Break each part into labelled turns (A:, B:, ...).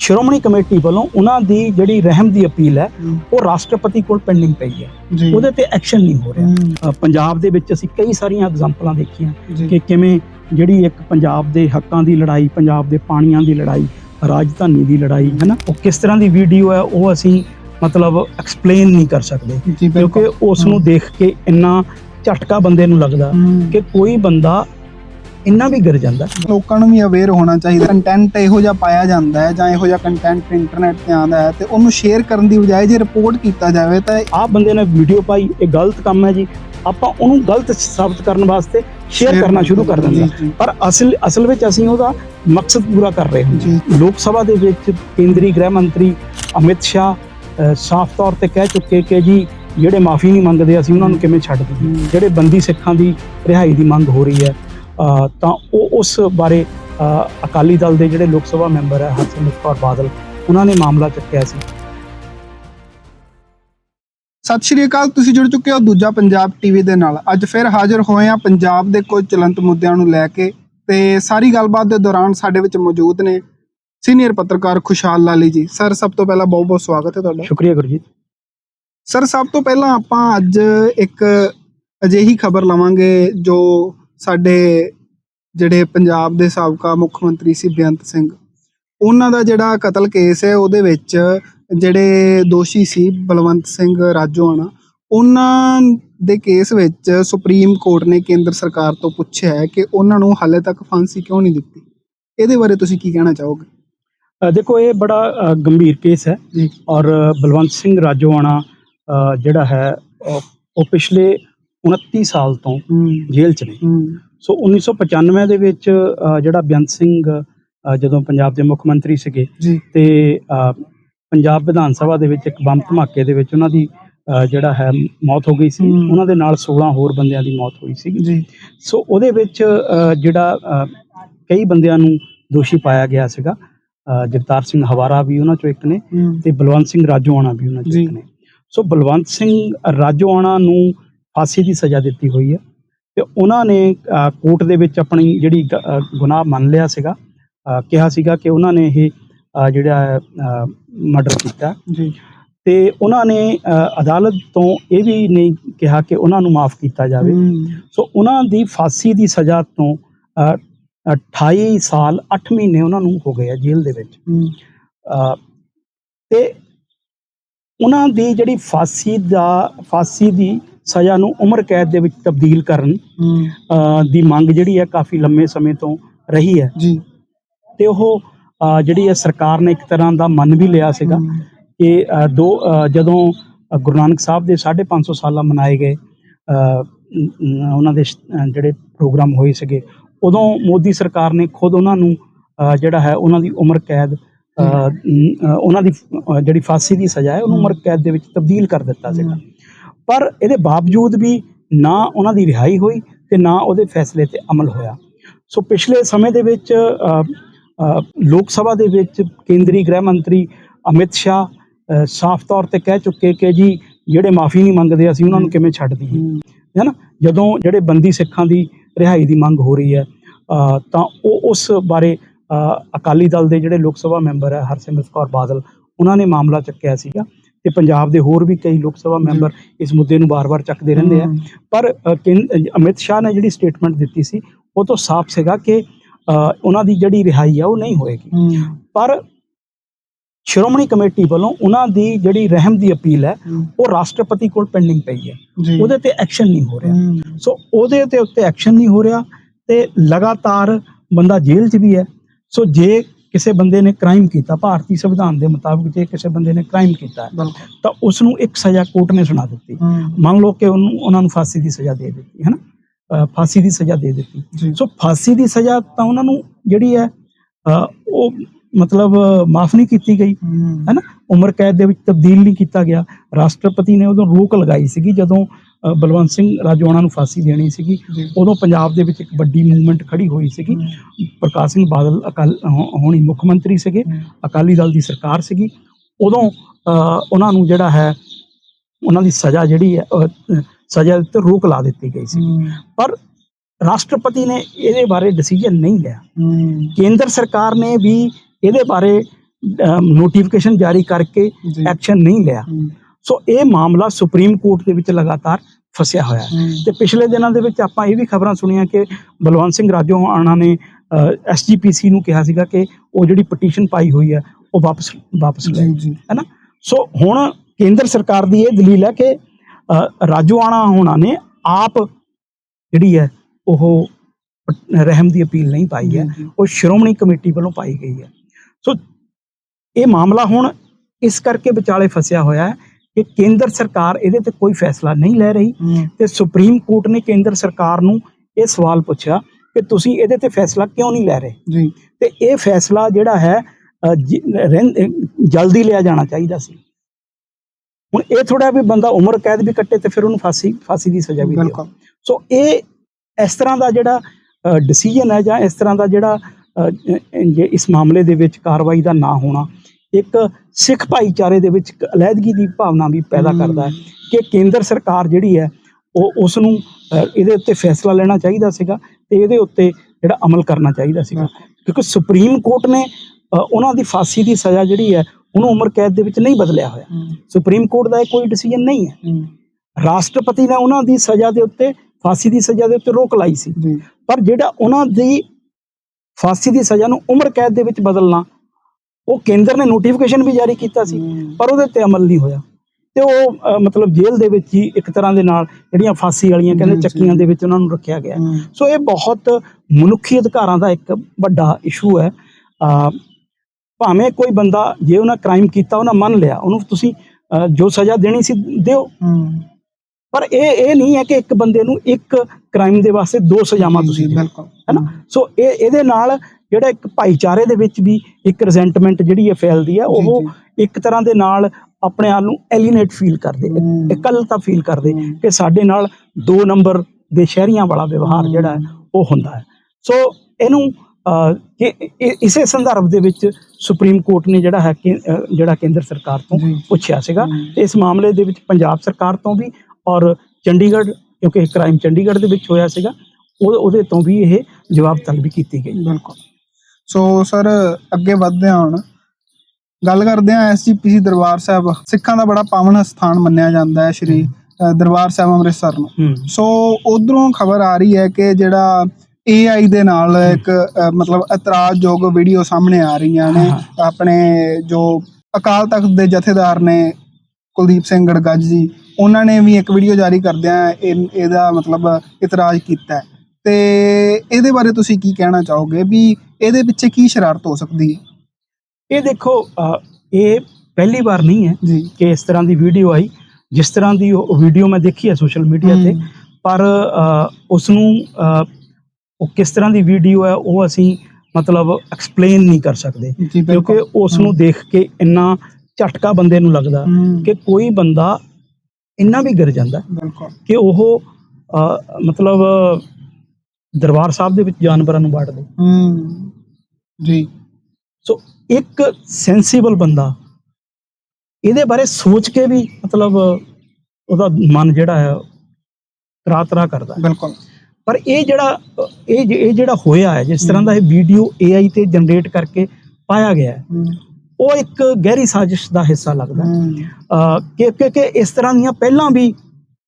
A: Shiromani committee ਵੱਲੋਂ ਉਹਨਾਂ ਦੀ ਜਿਹੜੀ ਰਹਿਮ ਦੀ ਅਪੀਲ ਹੈ ਉਹ ਰਾਸ਼ਟਰਪਤੀ ਕੋਲ ਪੈਂਡਿੰਗ ਪਈ ਹੈ। ਉਹਦੇ ਤੇ ਐਕਸ਼ਨ ਨਹੀਂ ਹੋ ਰਿਹਾ। ਪੰਜਾਬ ਦੇ ਵਿੱਚ ਅਸੀਂ ਕਈ ਸਾਰੀਆਂ ਐਗਜ਼ਾਮਪਲਾਂ ਦੇਖੀਆਂ ਕਿ ਕਿਵੇਂ ਜਿਹੜੀ ਇੱਕ ਪੰਜਾਬ ਦੇ ਹੱਕਾਂ ਦੀ ਲੜਾਈ ਪੰਜਾਬ ਦੇ ਪਾਣੀਆਂ ਦੀ ਲੜਾਈ ਰਾਜਧਾਨੀ ਦੀ ਲੜਾਈ ਹੈ ਨਾ ਉਹ ਕਿਸ ਤਰ੍ਹਾਂ ਦੀ ਵੀਡੀਓ ਹੈ ਉਹ ਅਸੀਂ ਮਤਲਬ ਐਕਸਪਲੇਨ ਨਹੀਂ ਕਰ ਸਕਦੇ। ਕਿਉਂਕਿ ਉਸ ਨੂੰ ਦੇਖ ਕੇ ਇੰਨਾ ਝਟਕਾ ਬੰਦੇ ਨੂੰ ਲੱਗਦਾ ਕਿ ਕੋਈ ਬੰਦਾ ਇੰਨਾ ਵੀ ਗਿਰ ਜਾਂਦਾ।
B: ਲੋਕਾਂ ਨੂੰ ਵੀ ਅਵੇਅਰ ਹੋਣਾ ਚਾਹੀਦਾ। ਕੰਟੈਂਟ ਇਹੋ ਜਿਹਾ ਪਾਇਆ ਜਾਂਦਾ ਹੈ ਜਾਂ ਇਹੋ ਜਿਹਾ ਕੰਟੈਂਟ ਇੰਟਰਨੈਟ ਤੇ ਆਉਂਦਾ ਹੈ ਤੇ ਉਹਨੂੰ ਸ਼ੇਅਰ ਕਰਨ ਦੀ ਬਜਾਏ ਜੇ ਰਿਪੋਰਟ ਕੀਤਾ ਜਾਵੇ ਤਾਂ
A: ਆਹ ਬੰਦੇ ਨੇ ਵੀਡੀਓ ਪਾਈ ਇਹ ਗਲਤ ਕੰਮ ਹੈ ਜੀ। ਆਪਾਂ ਉਹਨੂੰ ਗਲਤ ਸਾਬਤ ਕਰਨ ਵਾਸਤੇ ਸ਼ੇਅਰ ਕਰਨਾ ਸ਼ੁਰੂ ਕਰ ਦਿੰਦੇ ਹਾਂ। ਪਰ ਅਸਲ ਅਸਲ ਵਿੱਚ ਅਸੀਂ ਉਹਦਾ ਮਕਸਦ ਪੂਰਾ ਕਰ ਰਹੇ ਹਾਂ।
B: ਜੀ।
A: ਲੋਕ ਸਭਾ ਦੇ ਵਿੱਚ ਕੇਂਦਰੀ ਗ੍ਰਹਿ ਮੰਤਰੀ ਅਮਿਤ ਸ਼ਾਹ ਸਾਫ਼ ਤੌਰ ਤੇ ਕਹਿ ਚੁੱਕੇ ਕਿ ਜੀ ਜਿਹੜੇ ਮਾਫੀ ਨਹੀਂ ਮੰਗਦੇ ਅਸੀਂ ਉਹਨਾਂ ਨੂੰ ਕਿਵੇਂ ਛੱਡ ਦਈਏ? ਜਿਹੜੇ ਬੰਦੀ ਸਿੱਖਾਂ ਦੀ ਰਿਹਾਈ ਦੀ ਮੰਗ ਹੋ ਰਹੀ ਹੈ ਤਾਂ ਉਹ ਉਸ ਬਾਰੇ ਅਕਾਲੀ ਦਲ ਦੇ ਜਿਹੜੇ ਲੋਕ ਸਭਾ ਮੈਂਬਰ ਹੈ ਹਰਸਿਮਰਤ ਕੌਰ ਬਾਦਲ ਉਹਨਾਂ ਨੇ ਮਾਮਲਾ ਚੱਕਿਆ ਸੀ।
B: ਸਤਿ ਸ਼੍ਰੀ ਅਕਾਲ ਤੁਸੀਂ ਜੁੜ ਚੁੱਕੇ ਹੋ ਦੂਜਾ ਪੰਜਾਬ ਟੀਵੀ ਦੇ ਨਾਲ। ਅੱਜ ਫਿਰ ਹਾਜ਼ਰ ਹੋਏ ਹਾਂ ਪੰਜਾਬ ਦੇ ਕੁਝ ਚਲੰਤ ਮੁੱਦਿਆਂ ਨੂੰ ਲੈ ਕੇ ਤੇ ਸਾਰੀ ਗੱਲਬਾਤ ਦੇ ਦੌਰਾਨ ਸਾਡੇ ਵਿੱਚ ਮੌਜੂਦ ਨੇ ਸੀਨੀਅਰ ਪੱਤਰਕਾਰ ਖੁਸ਼ਹਾਲ ਲਾਲੀ ਜੀ। ਸਰ ਸਭ ਤੋਂ ਪਹਿਲਾਂ ਬਹੁਤ ਬਹੁਤ ਸਵਾਗਤ ਹੈ ਤੁਹਾਡਾ।
A: ਸ਼ੁਕਰੀਆ ਗੁਰਜੀਤ।
B: ਸਰ ਸਭ ਤੋਂ ਪਹਿਲਾਂ ਆਪਾਂ ਅੱਜ ਇੱਕ ਅਜਿਹੀ ਖਬਰ ਲਵਾਂਗੇ ਜੋ ਸਾਡੇ ਜਿਹੜੇ ਪੰਜਾਬ ਦੇ ਸਾਬਕਾ ਮੁੱਖ ਮੰਤਰੀ ਸੀ ਬੇਅੰਤ ਸਿੰਘ ਉਹਨਾਂ ਦਾ ਜਿਹੜਾ ਕਤਲ ਕੇਸ ਹੈ ਉਹਦੇ ਵਿੱਚ ਜਿਹੜੇ ਦੋਸ਼ੀ ਸੀ ਬਲਵੰਤ ਸਿੰਘ ਰਾਜੋਆਣਾ ਉਹਨਾਂ ਦੇ ਕੇਸ ਵਿੱਚ ਸੁਪਰੀਮ ਕੋਰਟ ਨੇ ਕੇਂਦਰ ਸਰਕਾਰ ਤੋਂ ਪੁੱਛਿਆ ਹੈ ਕਿ ਉਹਨਾਂ ਨੂੰ ਹਾਲੇ ਤੱਕ ਫਾਂਸੀ ਕਿਉਂ ਨਹੀਂ ਦਿੱਤੀ। ਇਹਦੇ ਬਾਰੇ ਤੁਸੀਂ ਕੀ ਕਹਿਣਾ ਚਾਹੋਗੇ?
A: ਦੇਖੋ ਇਹ ਬੜਾ ਗੰਭੀਰ ਕੇਸ ਹੈ ਔਰ ਬਲਵੰਤ ਸਿੰਘ ਰਾਜੋਆਣਾ ਜਿਹੜਾ ਹੈ ਉਹ ਪਿਛਲੇ 29 ਸਾਲ ਤੋਂ ਜੇਲ੍ਹ 'ਚ ਨੇ। ਸੋ 1995 ਦੇ ਵਿੱਚ ਜਿਹੜਾ ਬੇਅੰਤ ਸਿੰਘ ਜਦੋਂ ਪੰਜਾਬ ਦੇ ਮੁੱਖ ਮੰਤਰੀ ਸੀਗੇ ਤੇ ਪੰਜਾਬ ਵਿਧਾਨ ਸਭਾ ਦੇ ਵਿੱਚ ਇੱਕ ਬੰਬ ਧਮਾਕੇ ਦੇ ਵਿੱਚ ਉਹਨਾਂ ਦੀ ਜਿਹੜਾ ਹੈ ਮੌਤ ਹੋ ਗਈ ਸੀ। ਉਹਨਾਂ ਦੇ ਨਾਲ 16 ਹੋਰ ਬੰਦਿਆਂ ਦੀ ਮੌਤ ਹੋਈ ਸੀ।
B: ਜੀ।
A: ਸੋ ਉਹਦੇ ਵਿੱਚ ਜਿਹੜਾ ਕਈ ਬੰਦਿਆਂ ਨੂੰ ਦੋਸ਼ੀ ਪਾਇਆ ਗਿਆ ਸੀਗਾ। ਜਗਤਾਰ ਸਿੰਘ ਹਵਾਰਾ ਵੀ ਉਹਨਾਂ ਚੋਂ ਇੱਕ ਨੇ ਤੇ ਬਲਵੰਤ ਸਿੰਘ ਰਾਜੋਆਣਾ ਵੀ ਉਹਨਾਂ ਚੋਂ। ਇੱਕ ਨੇ। ਸੋ ਬਲਵੰਤ ਸਿੰਘ ਰਾਜੋਆਣਾ ਨੂੰ ਫਾਂਸੀ ਦੀ ਸਜ਼ਾ ਦਿੱਤੀ ਹੋਈ ਹੈ। ਤੇ ਉਹਨਾਂ ਨੇ ਕੋਰਟ ਦੇ ਵਿੱਚ ਆਪਣੀ ਜਿਹੜੀ ਗੁਨਾਹ ਮੰਨ ਲਿਆ ਸੀਗਾ। ਕਿਹਾ ਸੀਗਾ ਕਿ ਉਹਨਾਂ ਨੇ ਇਹ ਜਿਹੜਾ ਮਰਡਰ ਕੀਤਾ।
B: ਜੀ।
A: ਤੇ ਉਹਨਾਂ ਨੇ ਅਦਾਲਤ ਤੋਂ ਇਹ ਵੀ ਨਹੀਂ ਕਿਹਾ ਕਿ ਉਹਨਾਂ ਨੂੰ ਮਾਫ ਕੀਤਾ ਜਾਵੇ। ਸੋ ਉਹਨਾਂ ਦੀ ਫਾਂਸੀ ਦੀ ਸਜ਼ਾ ਤੋਂ ਅ, 28 ਸਾਲ 8 ਮਹੀਨੇ ਉਹਨਾਂ ਨੂੰ ਹੋ ਗਏ ਜੇਲ੍ਹ ਦੇ ਵਿੱਚ। ਤੇ ਉਹਨਾਂ ਦੀ ਜਿਹੜੀ ਫਾਂਸੀ ਦਾ ਫਾਂਸੀ ਦੀ ਸਜ਼ਾ ਨੂੰ ਉਮਰ ਕੈਦ ਦੇ ਵਿੱਚ ਤਬਦੀਲ ਕਰਨ ਦੀ ਮੰਗ ਜਿਹੜੀ ਹੈ ਕਾਫੀ ਲੰਮੇ ਸਮੇਂ ਤੋਂ ਰਹੀ ਹੈ।
B: ਜੀ।
A: ਤੇ ਉਹ ਜਿਹੜੀ ਹੈ ਸਰਕਾਰ ਨੇ ਇੱਕ ਤਰ੍ਹਾਂ ਦਾ ਮੰਨ ਵੀ ਲਿਆ ਸੀਗਾ ਕਿ ਦੋ ਜਦੋਂ ਗੁਰੂ ਨਾਨਕ ਸਾਹਿਬ ਦੇ 550 ਸਾਲਾ ਮਨਾਏ ਗਏ ਉਹਨਾਂ ਦੇ ਜਿਹੜੇ ਪ੍ਰੋਗਰਾਮ ਹੋਏ ਸੀਗੇ ਉਦੋਂ ਮੋਦੀ ਸਰਕਾਰ ਨੇ ਖੁਦ ਉਹਨਾਂ ਨੂੰ ਜਿਹੜਾ ਹੈ ਉਹਨਾਂ ਦੀ ਉਮਰ ਕੈਦ ਉਹਨਾਂ ਦੀ ਜਿਹੜੀ ਫਾਂਸੀ ਦੀ ਸਜ਼ਾ ਹੈ ਉਹਨੂੰ ਉਮਰ ਕੈਦ ਦੇ ਵਿੱਚ ਤਬਦੀਲ ਕਰ ਦਿੱਤਾ ਸੀਗਾ। ਪਰ ਇਹਦੇ ਬਾਵਜੂਦ ਵੀ ਨਾ ਉਹਨਾਂ ਦੀ ਰਿਹਾਈ ਹੋਈ ਤੇ ਨਾ ਉਹਦੇ ਫੈਸਲੇ ਤੇ ਅਮਲ ਹੋਇਆ। ਸੋ ਪਿਛਲੇ ਸਮੇਂ ਦੇ ਵਿੱਚ ਲੋਕ ਸਭਾ ਦੇ ਵਿੱਚ ਕੇਂਦਰੀ ਗ੍ਰਹਿ ਮੰਤਰੀ ਅਮਿਤ ਸ਼ਾਹ ਸਾਫ਼ ਤੌਰ ਤੇ ਕਹਿ ਚੁੱਕੇ ਕਿ ਜੀ ਜਿਹੜੇ ਮਾਫੀ ਨਹੀਂ ਮੰਗਦੇ ਅਸੀਂ ਉਹਨਾਂ ਨੂੰ ਕਿਵੇਂ ਛੱਡ ਦਈਏ?
B: ਹਮ,
A: ਹੈ ਨਾ? ਜਦੋਂ ਜਿਹੜੇ ਬੰਦੀ ਸਿੱਖਾਂ ਦੀ ਰਿਹਾਈ ਦੀ ਮੰਗ ਹੋ ਰਹੀ ਹੈ ਤਾਂ ਉਹ ਉਸ ਬਾਰੇ ਅਕਾਲੀ ਦਲ ਦੇ ਜਿਹੜੇ ਲੋਕ ਸਭਾ ਮੈਂਬਰ ਹੈ ਹਰਸਿਮਰਤ ਕੌਰ ਬਾਦਲ ਉਹਨਾਂ ਨੇ ਮਾਮਲਾ ਚੱਕਿਆ ਸੀਗਾ। ਤੇ ਪੰਜਾਬ ਦੇ ਹੋਰ ਵੀ ਕਈ ਲੋਕ ਸਭਾ ਮੈਂਬਰ ਇਸ ਮੁੱਦੇ ਨੂੰ ਬਾਰ-ਬਾਰ ਚੱਕਦੇ ਰਹਿੰਦੇ ਆ। ਪਰ ਅਮਿਤ ਸ਼ਾਹ ਨੇ ਜਿਹੜੀ ਸਟੇਟਮੈਂਟ ਦਿੱਤੀ ਸੀ ਉਹ ਤੋਂ ਸਾਫ਼ ਸੀਗਾ ਕਿ ਉਹਨਾਂ ਦੀ ਜਿਹੜੀ ਰਿਹਾਈ ਆ ਉਹ ਨਹੀਂ ਹੋਏਗੀ। ਪਰ ਸ਼੍ਰੋਮਣੀ ਕਮੇਟੀ ਵੱਲੋਂ ਉਹਨਾਂ ਦੀ ਜਿਹੜੀ ਰਹਿਮ ਦੀ ਅਪੀਲ ਹੈ ਉਹ ਰਾਸ਼ਟਰਪਤੀ ਕੋਲ ਪੈਂਡਿੰਗ ਪਈ ਹੈ। ਉਹਦੇ ਤੇ ਐਕਸ਼ਨ ਨਹੀਂ ਹੋ ਰਿਹਾ। ਸੋ ਉਹਦੇ ਤੇ ਉੱਤੇ ਐਕਸ਼ਨ ਨਹੀਂ ਹੋ ਰਿਹਾ ਤੇ ਲਗਾਤਾਰ ਬੰਦਾ ਜੇਲ੍ਹ 'ਚ ਵੀ ਹੈ। ਸੋ ਜੇ ਕਿਸੇ ਬੰਦੇ ਨੇ ਕ੍ਰਾਈਮ ਕੀਤਾ ਭਾਰਤੀ ਸੰਵਿਧਾਨ ਦੇ ਮੁਤਾਬਕ ਜੇ ਕਿਸੇ ਬੰਦੇ ਨੇ ਕ੍ਰਾਈਮ ਕੀਤਾ ਤਾਂ ਉਸ ਨੂੰ ਇੱਕ ਸਜ਼ਾ ਕੋਰਟ ਨੇ ਸੁਣਾ ਦਿੱਤੀ। ਮੰਨ ਲਓ ਕਿ ਉਹਨੂੰ ਉਹਨਾਂ ਨੂੰ ਫਾਂਸੀ ਦੀ ਸਜ਼ਾ ਦੇ ਦਿੱਤੀ ਹੈ ਨਾ ਫਾਂਸੀ ਦੀ ਸਜ਼ਾ ਦੇ ਦਿੱਤੀ। ਸੋ ਫਾਂਸੀ ਦੀ ਸਜ਼ਾ ਤਾਂ ਉਹਨਾਂ ਨੂੰ ਜਿਹੜੀ ਹੈ ਉਹ ਮਤਲਬ ਮਾਫ ਨਹੀਂ ਕੀਤੀ ਗਈ ਹੈ। ਨਾ ਉਮਰ ਕੈਦ ਦੇ ਵਿੱਚ ਤਬਦੀਲ ਨਹੀਂ ਕੀਤਾ ਗਿਆ। ਰਾਸ਼ਟਰਪਤੀ ਨੇ ਉਦੋਂ ਰੋਕ ਲਗਾਈ ਸੀਗੀ ਜਦੋਂ ਬਲਵੰਤ ਸਿੰਘ ਰਾਜੋਆਣਾ ਨੂੰ ਫਾਂਸੀ ਦੇਣੀ ਸੀਗੀ। ਉਦੋਂ ਪੰਜਾਬ ਦੇ ਵਿੱਚ ਇੱਕ ਵੱਡੀ ਮੂਵਮੈਂਟ ਖੜੀ ਹੋਈ ਸੀਗੀ। ਪ੍ਰਕਾਸ਼ ਸਿੰਘ ਬਾਦਲ ਅਕਾਲ ਹੋਣੀ ਮੁੱਖ ਮੰਤਰੀ ਸੀਗੇ। ਅਕਾਲੀ ਦਲ ਦੀ ਸਰਕਾਰ ਸੀਗੀ। ਉਦੋਂ ਉਹਨਾਂ ਨੂੰ ਜਿਹੜਾ ਹੈ ਉਹਨਾਂ ਦੀ ਸਜ਼ਾ ਜਿਹੜੀ ਹੈ ਸਜ਼ਾ ਤੇ ਰੋਕ ਲਾ ਦਿੱਤੀ ਗਈ ਸੀ। ਪਰ ਰਾਸ਼ਟਰਪਤੀ ਨੇ ਇਹਦੇ ਬਾਰੇ ਡਿਸੀਜਨ ਨਹੀਂ ਲਿਆ। ਕੇਂਦਰ ਸਰਕਾਰ ਨੇ ਵੀ ਇਹਦੇ ਬਾਰੇ ਨੋਟੀਫਿਕੇਸ਼ਨ ਜਾਰੀ ਕਰਕੇ ਐਕਸ਼ਨ ਨਹੀਂ ਲਿਆ। ਸੋ ਇਹ ਮਾਮਲਾ ਸੁਪਰੀਮ ਕੋਰਟ ਦੇ ਵਿੱਚ ਲਗਾਤਾਰ ਫਸਿਆ ਹੋਇਆ ਹੈ। ਤੇ ਪਿਛਲੇ ਦਿਨਾਂ ਦੇ ਵਿੱਚ ਆਪਾਂ ਇਹ ਵੀ ਖਬਰਾਂ ਸੁਣੀਆਂ ਕਿ ਬਲਵੰਤ ਸਿੰਘ ਰਾਜੋਆਣਾ ਨੇ ਐਸਜੀਪੀਸੀ ਨੂੰ ਕਿਹਾ ਸੀਗਾ ਕਿ ਉਹ ਜਿਹੜੀ ਪਟੀਸ਼ਨ ਪਾਈ ਹੋਈ ਹੈ ਉਹ ਵਾਪਸ ਵਾਪਸ ਲੈ।
B: ਜੀ ਜੀ।
A: ਹੈਨਾ ਸੋ ਹੁਣ ਕੇਂਦਰ ਸਰਕਾਰ ਦੀ ਇਹ ਦਲੀਲ ਹੈ ਕਿ ਅ, ਰਾਜੋਆਣਾ ਹੋਣਾ ਨੇ ਆਪ ਜਿਹੜੀ ਹੈ ਉਹ ਰਹਿਮ ਦੀ ਅਪੀਲ ਨਹੀਂ ਪਾਈ ਹੈ। ਉਹ ਸ਼੍ਰੋਮਣੀ ਕਮੇਟੀ ਵੱਲੋਂ ਪਾਈ ਗਈ ਹੈ। ਸੋ ਇਹ ਮਾਮਲਾ ਹੁਣ ਇਸ ਕਰਕੇ ਵਿਚਾਲੇ ਫਸਿਆ ਹੋਇਆ ਹੈ ਕਿ ਕੇਂਦਰ ਸਰਕਾਰ ਇਹਦੇ ਤੇ ਕੋਈ ਫੈਸਲਾ ਨਹੀਂ ਲੈ ਰਹੀ। ਤੇ ਸੁਪਰੀਮ ਕੋਰਟ ਨੇ ਕੇਂਦਰ ਸਰਕਾਰ ਨੂੰ ਇਹ ਸਵਾਲ ਪੁੱਛਿਆ ਕਿ ਤੁਸੀਂ ਇਹਦੇ ਤੇ ਫੈਸਲਾ ਕਿਉਂ ਨਹੀਂ ਲੈ ਰਹੇ?
B: ਜੀ।
A: ਤੇ ਇਹ ਫੈਸਲਾ ਜਿਹੜਾ ਹੈ ਜਲਦੀ ਲਿਆ ਜਾਣਾ ਚਾਹੀਦਾ ਸੀ। ਹੁਣ ਇਹ ਥੋੜਾ ਵੀ ਬੰਦਾ ਉਮਰ ਕੈਦ ਵੀ ਕੱਟੇ ਤੇ ਫਿਰ ਉਹਨੂੰ ਫਾਂਸੀ ਫਾਂਸੀ ਦੀ ਸਜ਼ਾ ਵੀ
B: ਬਿਲਕੁਲ।
A: ਸੋ ਇਹ ਇਸ ਤਰ੍ਹਾਂ ਦਾ ਜਿਹੜਾ ਡਿਸੀਜਨ ਹੈ ਜਾਂ ਇਸ ਤਰ੍ਹਾਂ ਦਾ ਜਿਹੜਾ ਇਸ ਮਾਮਲੇ ਦੇ ਵਿੱਚ ਕਾਰਵਾਈ ਦਾ ਨਾ ਹੋਣਾ ਇੱਕ ਸਿੱਖ ਭਾਈਚਾਰੇ ਦੇ ਵਿੱਚ ਇੱਕ ਅਲੈਦਗੀ ਦੀ ਭਾਵਨਾ ਵੀ ਪੈਦਾ ਕਰਦਾ ਹੈ ਕਿ ਕੇਂਦਰ ਸਰਕਾਰ ਜਿਹੜੀ ਹੈ ਉਹ ਉਸ ਨੂੰ ਇਹਦੇ ਉੱਤੇ ਫੈਸਲਾ ਲੈਣਾ ਚਾਹੀਦਾ ਸੀਗਾ ਤੇ ਇਹਦੇ ਉੱਤੇ ਜਿਹੜਾ ਅਮਲ ਕਰਨਾ ਚਾਹੀਦਾ ਸੀਗਾ। ਕਿਉਂਕਿ ਸੁਪਰੀਮ ਕੋਰਟ ਨੇ ਉਹਨਾਂ ਦੀ ਫਾਂਸੀ ਦੀ ਸਜ਼ਾ ਜਿਹੜੀ ਹੈ ਉਹਨੂੰ ਉਮਰ ਕੈਦ ਦੇ ਵਿੱਚ ਨਹੀਂ ਬਦਲਿਆ ਹੋਇਆ। ਸੁਪਰੀਮ ਕੋਰਟ ਦਾ ਇਹ ਕੋਈ ਡਿਸੀਜਨ ਨਹੀਂ ਹੈ। ਰਾਸ਼ਟਰਪਤੀ ਨੇ ਉਹਨਾਂ ਦੀ ਸਜ਼ਾ ਦੇ ਉੱਤੇ ਫਾਂਸੀ ਦੀ ਸਜ਼ਾ ਦੇ ਉੱਤੇ ਰੋਕ ਲਾਈ ਸੀ। ਪਰ ਜਿਹੜਾ ਉਹਨਾਂ ਦੀ ਫਾਂਸੀ ਦੀ ਸਜ਼ਾ ਨੂੰ ਉਮਰ ਕੈਦ ਦੇ ਵਿੱਚ ਬਦਲਣਾ ਉਹ ਕੇਂਦਰ ਨੇ ਨੋਟੀਫਿਕੇਸ਼ਨ ਵੀ ਜਾਰੀ ਕੀਤਾ ਸੀ ਪਰ ਉਹਦੇ ਤੇ ਅਮਲ ਨਹੀਂ ਹੋਇਆ। ਤੇ ਉਹ ਮਤਲਬ ਜੇਲ੍ਹ ਦੇ ਵਿੱਚ ਹੀ ਇੱਕ ਤਰ੍ਹਾਂ ਦੇ ਨਾਲ ਜਿਹੜੀਆਂ ਫਾਂਸੀ ਵਾਲੀਆਂ ਕਹਿੰਦੇ। ਚੱਕੀਆਂ ਦੇ ਵਿੱਚ ਉਹਨਾਂ ਨੂੰ ਰੱਖਿਆ ਗਿਆ। ਸੋ ਇਹ ਬਹੁਤ ਮਨੁੱਖੀ ਅਧਿਕਾਰਾਂ ਦਾ ਇੱਕ ਵੱਡਾ ਇਸ਼ੂ ਹੈ। ਭਾਵੇਂ ਕੋਈ ਬੰਦਾ ਜੇ ਉਹਨਾਂ ਕ੍ਰਾਈਮ ਕੀਤਾ ਉਹਨਾਂ ਮੰਨ ਲਿਆ ਉਹਨੂੰ ਤੁਸੀਂ ਜੋ ਸਜ਼ਾ ਦੇਣੀ ਸੀ ਦਿਓ। ਪਰ ਇਹ ਇਹ ਨਹੀਂ ਹੈ ਕਿ ਇੱਕ ਬੰਦੇ ਨੂੰ ਇੱਕ ਕ੍ਰਾਈਮ ਦੇ ਵਾਸਤੇ ਦੋ ਸਜ਼ਾਵਾਂ ਤੁਸੀਂ ਦਿਓ।
B: ਬਿਲਕੁਲ।
A: ਹੈਨਾ ਸੋ ਇਹ ਇਹਦੇ ਨਾਲ ਜਿਹੜਾ ਇੱਕ ਭਾਈਚਾਰੇ ਦੇ ਵਿੱਚ ਵੀ ਇੱਕ ਰਿਜ਼ੈਂਟਮੈਂਟ ਜਿਹੜੀ ਹੈ ਫੈਲਦੀ ਹੈ ਉਹ ਇੱਕ ਤਰ੍ਹਾਂ ਦੇ ਨਾਲ ਆਪਣੇ ਆਪ ਨੂੰ ਐਲੀਨੇਟ ਫੀਲ ਕਰਦੇ। ਇਕੱਲਤਾ ਫੀਲ ਕਰਦੇ। ਕਿ ਸਾਡੇ ਨਾਲ ਦੋ ਨੰਬਰ ਦੇ ਸ਼ਹਿਰੀਆਂ ਵਾਲਾ ਵਿਵਹਾਰ। ਜਿਹੜਾ ਹੈ ਉਹ ਹੁੰਦਾ ਹੈ ਸੋ ਇਹਨੂੰ ਇਸੇ ਸੰਦਰਭ ਦੇ ਵਿੱਚ ਸੁਪਰੀਮ ਕੋਰਟ ਨੇ ਜਿਹੜਾ ਹੈ ਜਿਹੜਾ ਕੇਂਦਰ ਸਰਕਾਰ ਤੋਂ। ਪੁੱਛਿਆ ਸੀਗਾ। ਤੇ ਇਸ ਮਾਮਲੇ ਦੇ ਵਿੱਚ ਪੰਜਾਬ ਸਰਕਾਰ ਤੋਂ ਵੀ ਔਰ ਚੰਡੀਗੜ੍ਹ ਕਿਉਂਕਿ ਇਹ ਕ੍ਰਾਈਮ ਚੰਡੀਗੜ੍ਹ ਦੇ ਵਿੱਚ ਹੋਇਆ ਸੀਗਾ ਉਹ ਉਹਦੇ ਤੋਂ ਵੀ ਇਹ ਜਵਾਬ ਤਲਬੀ ਕੀਤੀ ਗਈ
B: ਬਿਲਕੁਲ ਸੋ ਸਰ ਅੱਗੇ ਵਧਦੇ ਹਾਂ ਹੁਣ। ਗੱਲ ਕਰਦੇ ਹਾਂ ਐਸਜੀਪੀਸੀ ਦਰਬਾਰ ਸਾਹਿਬ। ਸਿੱਖਾਂ ਦਾ ਬੜਾ ਪਾਵਨ ਸਥਾਨ ਮੰਨਿਆ ਜਾਂਦਾ ਹੈ ਸ਼੍ਰੀ ਦਰਬਾਰ ਸਾਹਿਬ ਅੰਮ੍ਰਿਤਸਰ ਨੂੰ। ਸੋ ਉਧਰੋਂ ਖਬਰ ਆ ਰਹੀ ਹੈ ਕਿ ਜਿਹੜਾ AI ਦੇ ਨਾਲ ਇੱਕ ਮਤਲਬ ਇਤਰਾਜ਼ਯੋਗ ਵੀਡੀਓ ਸਾਹਮਣੇ ਆ ਰਹੀਆਂ ਨੇ। ਆਪਣੇ ਜੋ ਅਕਾਲ ਤਖਤ ਦੇ ਜਥੇਦਾਰ ਨੇ ਕੁਲਦੀਪ ਸਿੰਘ ਗੜਗੱਜ ਜੀ ਉਹਨਾਂ ਨੇ ਵੀ ਇੱਕ ਵੀਡੀਓ ਜਾਰੀ ਕਰਦਿਆਂ ਇਹ- ਇਹਦਾ ਮਤਲਬ ਇਤਰਾਜ਼ ਕੀਤਾ ਹੈ। ਤੇ ਇਹਦੇ ਬਾਰੇ ਤੁਸੀਂ ਕੀ ਕਹਿਣਾ ਚਾਹੋਗੇ ਵੀ ਇਹਦੇ ਪਿੱਛੇ ਕੀ ਸ਼ਰਾਰਤ ਹੋ ਸਕਦੀ ਹੈ?
A: ਇਹ ਦੇਖੋ ਇਹ ਪਹਿਲੀ ਵਾਰ ਨਹੀਂ ਹੈ ਕਿ ਇਸ ਤਰ੍ਹਾਂ ਦੀ ਵੀਡੀਓ ਆਈ। ਜਿਸ ਤਰ੍ਹਾਂ ਦੀ ਉਹ ਵੀਡੀਓ ਮੈਂ ਦੇਖੀ ਹੈ ਸੋਸ਼ਲ ਮੀਡੀਆ ਤੇ ਪਰ ਉਸ ਨੂੰ ਉਹ ਕਿਸ ਤਰ੍ਹਾਂ ਦੀ ਵੀਡੀਓ ਹੈ ਉਹ ਅਸੀਂ ਮਤਲਬ ਐਕਸਪਲੇਨ ਨਹੀਂ ਕਰ ਸਕਦੇ। ਕਿਉਂਕਿ ਉਸ ਨੂੰ ਦੇਖ ਕੇ ਇੰਨਾ ਝਟਕਾ ਬੰਦੇ ਨੂੰ ਲੱਗਦਾ ਕਿ ਕੋਈ ਬੰਦਾ ਇੰਨਾ ਵੀ ਗਿਰ ਜਾਂਦਾ ਕਿ ਉਹ ਮਤਲਬ ਦਰਬਾਰ ਸਾਹਿਬ ਦੇ ਵਿੱਚ ਜਾਨਵਰਾਂ ਨੂੰ ਬਾੜ ਦੇ
B: ਹਮ ਜੀ।
A: ਸੋ ਇੱਕ ਸੈਂਸੀਬਲ ਬੰਦਾ ਇਹਦੇ ਬਾਰੇ ਸੋਚ ਕੇ ਵੀ ਮਤਲਬ ਉਹਦਾ ਮਨ ਜਿਹੜਾ ਹੈ ਤਰਾ ਤਰਾ ਕਰਦਾ ਹੈ।
B: ਬਿਲਕੁਲ।
A: ਪਰ ਇਹ ਜਿਹੜਾ ਇਹ ਇਹ ਜਿਹੜਾ ਹੋਇਆ ਹੈ ਜਿਸ ਤਰ੍ਹਾਂ ਦਾ ਇਹ ਵੀਡੀਓ AI ਤੇ ਜਨਰੇਟ ਕਰਕੇ ਪਾਇਆ ਗਿਆ ਹੈ ਉਹ ਇੱਕ ਗਹਿਰੀ ਸਾਜ਼ਿਸ਼ ਦਾ ਹਿੱਸਾ ਲੱਗਦਾ ਹੈ। ਕਿ ਕਿ ਕਿ ਇਸ ਤਰ੍ਹਾਂ ਦੀਆਂ ਪਹਿਲਾਂ ਵੀ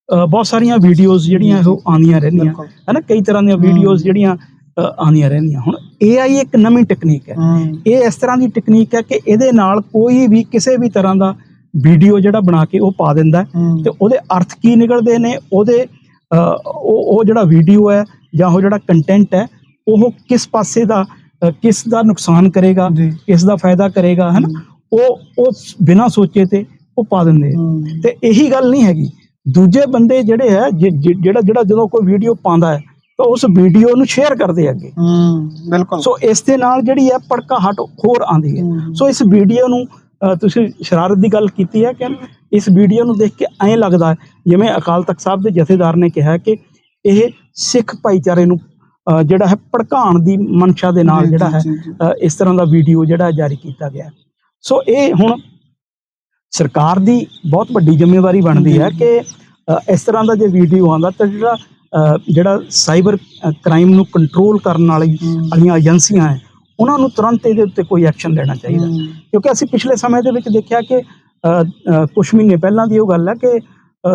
A: ਬਹੁਤ ਸਾਰੀਆਂ ਵੀਡੀਓਜ਼ ਜਿਹੜੀਆਂ ਉਹ ਆਉਂਦੀਆਂ ਰਹਿੰਦੀਆਂ। ਹੈ ਨਾ ਕਈ ਤਰ੍ਹਾਂ ਦੀਆਂ ਵੀਡੀਓਜ਼ ਜਿਹੜੀਆਂ ਆਉਂਦੀਆਂ ਰਹਿੰਦੀਆਂ। ਹੁਣ AI ਇੱਕ ਨਵੀਂ ਟੈਕਨੀਕ ਹੈ।
B: ਇਹ
A: ਇਸ ਤਰ੍ਹਾਂ ਦੀ ਟੈਕਨੀਕ ਹੈ ਕਿ ਇਹਦੇ ਨਾਲ ਕੋਈ ਵੀ ਕਿਸੇ ਵੀ ਤਰ੍ਹਾਂ ਦਾ ਵੀਡੀਓ ਜਿਹੜਾ ਬਣਾ ਕੇ ਉਹ ਪਾ ਦਿੰਦਾ ਤੇ ਉਹਦੇ ਅਰਥ ਕੀ ਨਿਕਲਦੇ ਨੇ ਉਹਦੇ ਉਹ ਉਹ ਜਿਹੜਾ ਵੀਡੀਓ ਹੈ ਜਾਂ ਉਹ ਜਿਹੜਾ ਕੰਟੈਂਟ ਹੈ ਉਹ ਕਿਸ ਪਾਸੇ ਦਾ ਕਿਸ ਦਾ ਨੁਕਸਾਨ ਕਰੇਗਾ ਕਿਸ ਦਾ ਫਾਇਦਾ ਕਰੇਗਾ ਹੈ ਨਾ ਉਹ ਉਹ ਬਿਨਾਂ ਸੋਚੇ ਤੇ ਉਹ ਪਾ ਦਿੰਦੇ ਤੇ ਇਹੀ ਗੱਲ ਨਹੀਂ ਹੈਗੀ। ਦੂਜੇ ਬੰਦੇ ਜਿਹੜੇ ਹੈ ਜਿਹੜਾ ਜਿਹੜਾ ਜਦੋਂ ਕੋਈ ਵੀਡੀਓ ਪਾਉਂਦਾ ਹੈ ਤਾਂ ਉਸ ਵੀਡੀਓ ਨੂੰ ਸ਼ੇਅਰ ਕਰਦੇ ਅੱਗੇ।
B: ਹਮ, ਬਿਲਕੁਲ।
A: ਸੋ ਇਸ ਦੇ ਨਾਲ ਜਿਹੜੀ ਹੈ ਭੜਕਾਹਟ ਹੋਰ ਆਉਂਦੀ ਹੈ। ਸੋ ਇਸ ਵੀਡੀਓ ਨੂੰ ਤੁਸੀਂ ਸ਼ਰਾਰਤ ਦੀ ਗੱਲ ਕੀਤੀ ਹੈ ਕਿ ਇਸ ਵੀਡੀਓ ਨੂੰ ਦੇਖ ਕੇ ਐਂ ਲੱਗਦਾ ਹੈ ਜਿਵੇਂ ਅਕਾਲ ਤਖਤ ਸਾਹਿਬ ਦੇ ਜਥੇਦਾਰ ਨੇ ਕਿਹਾ ਕਿ ਇਹ ਸਿੱਖ ਭਾਈਚਾਰੇ ਨੂੰ ਜਿਹੜਾ ਹੈ ਭੜਕਾਉਣ ਦੀ ਮਨਸ਼ਾ ਦੇ ਨਾਲ ਜਿਹੜਾ ਹੈ ਇਸ ਤਰ੍ਹਾਂ ਦਾ ਵੀਡੀਓ ਜਿਹੜਾ ਹੈ ਜਾਰੀ ਕੀਤਾ ਗਿਆ ਹੈ। ਸੋ ਇਹ ਹੁਣ ਸਰਕਾਰ ਦੀ ਬਹੁਤ ਵੱਡੀ ਜ਼ਿੰਮੇਵਾਰੀ ਬਣਦੀ ਹੈ। ਕਿ ਇਸ ਤਰ੍ਹਾਂ ਦਾ ਜੇ ਵੀਡੀਓ ਆਉਂਦਾ ਤਾਂ ਜਿਹੜਾ ਜਿਹੜਾ ਸਾਈਬਰ ਕ੍ਰਾਈਮ ਨੂੰ ਕੰਟਰੋਲ ਕਰਨ ਵਾਲੀ ਵਾਲੀਆਂ ਏਜੰਸੀਆਂ ਹੈ ਉਹਨਾਂ ਨੂੰ ਤੁਰੰਤ ਇਹਦੇ ਉੱਤੇ ਕੋਈ ਐਕਸ਼ਨ ਲੈਣਾ ਚਾਹੀਦਾ ਕਿਉਂਕਿ ਅਸੀਂ ਪਿਛਲੇ ਸਮੇਂ ਦੇ ਵਿੱਚ ਦੇਖਿਆ ਕਿ ਕੁਝ ਮਹੀਨੇ ਪਹਿਲਾਂ ਦੀ ਉਹ ਗੱਲ ਹੈ ਕਿ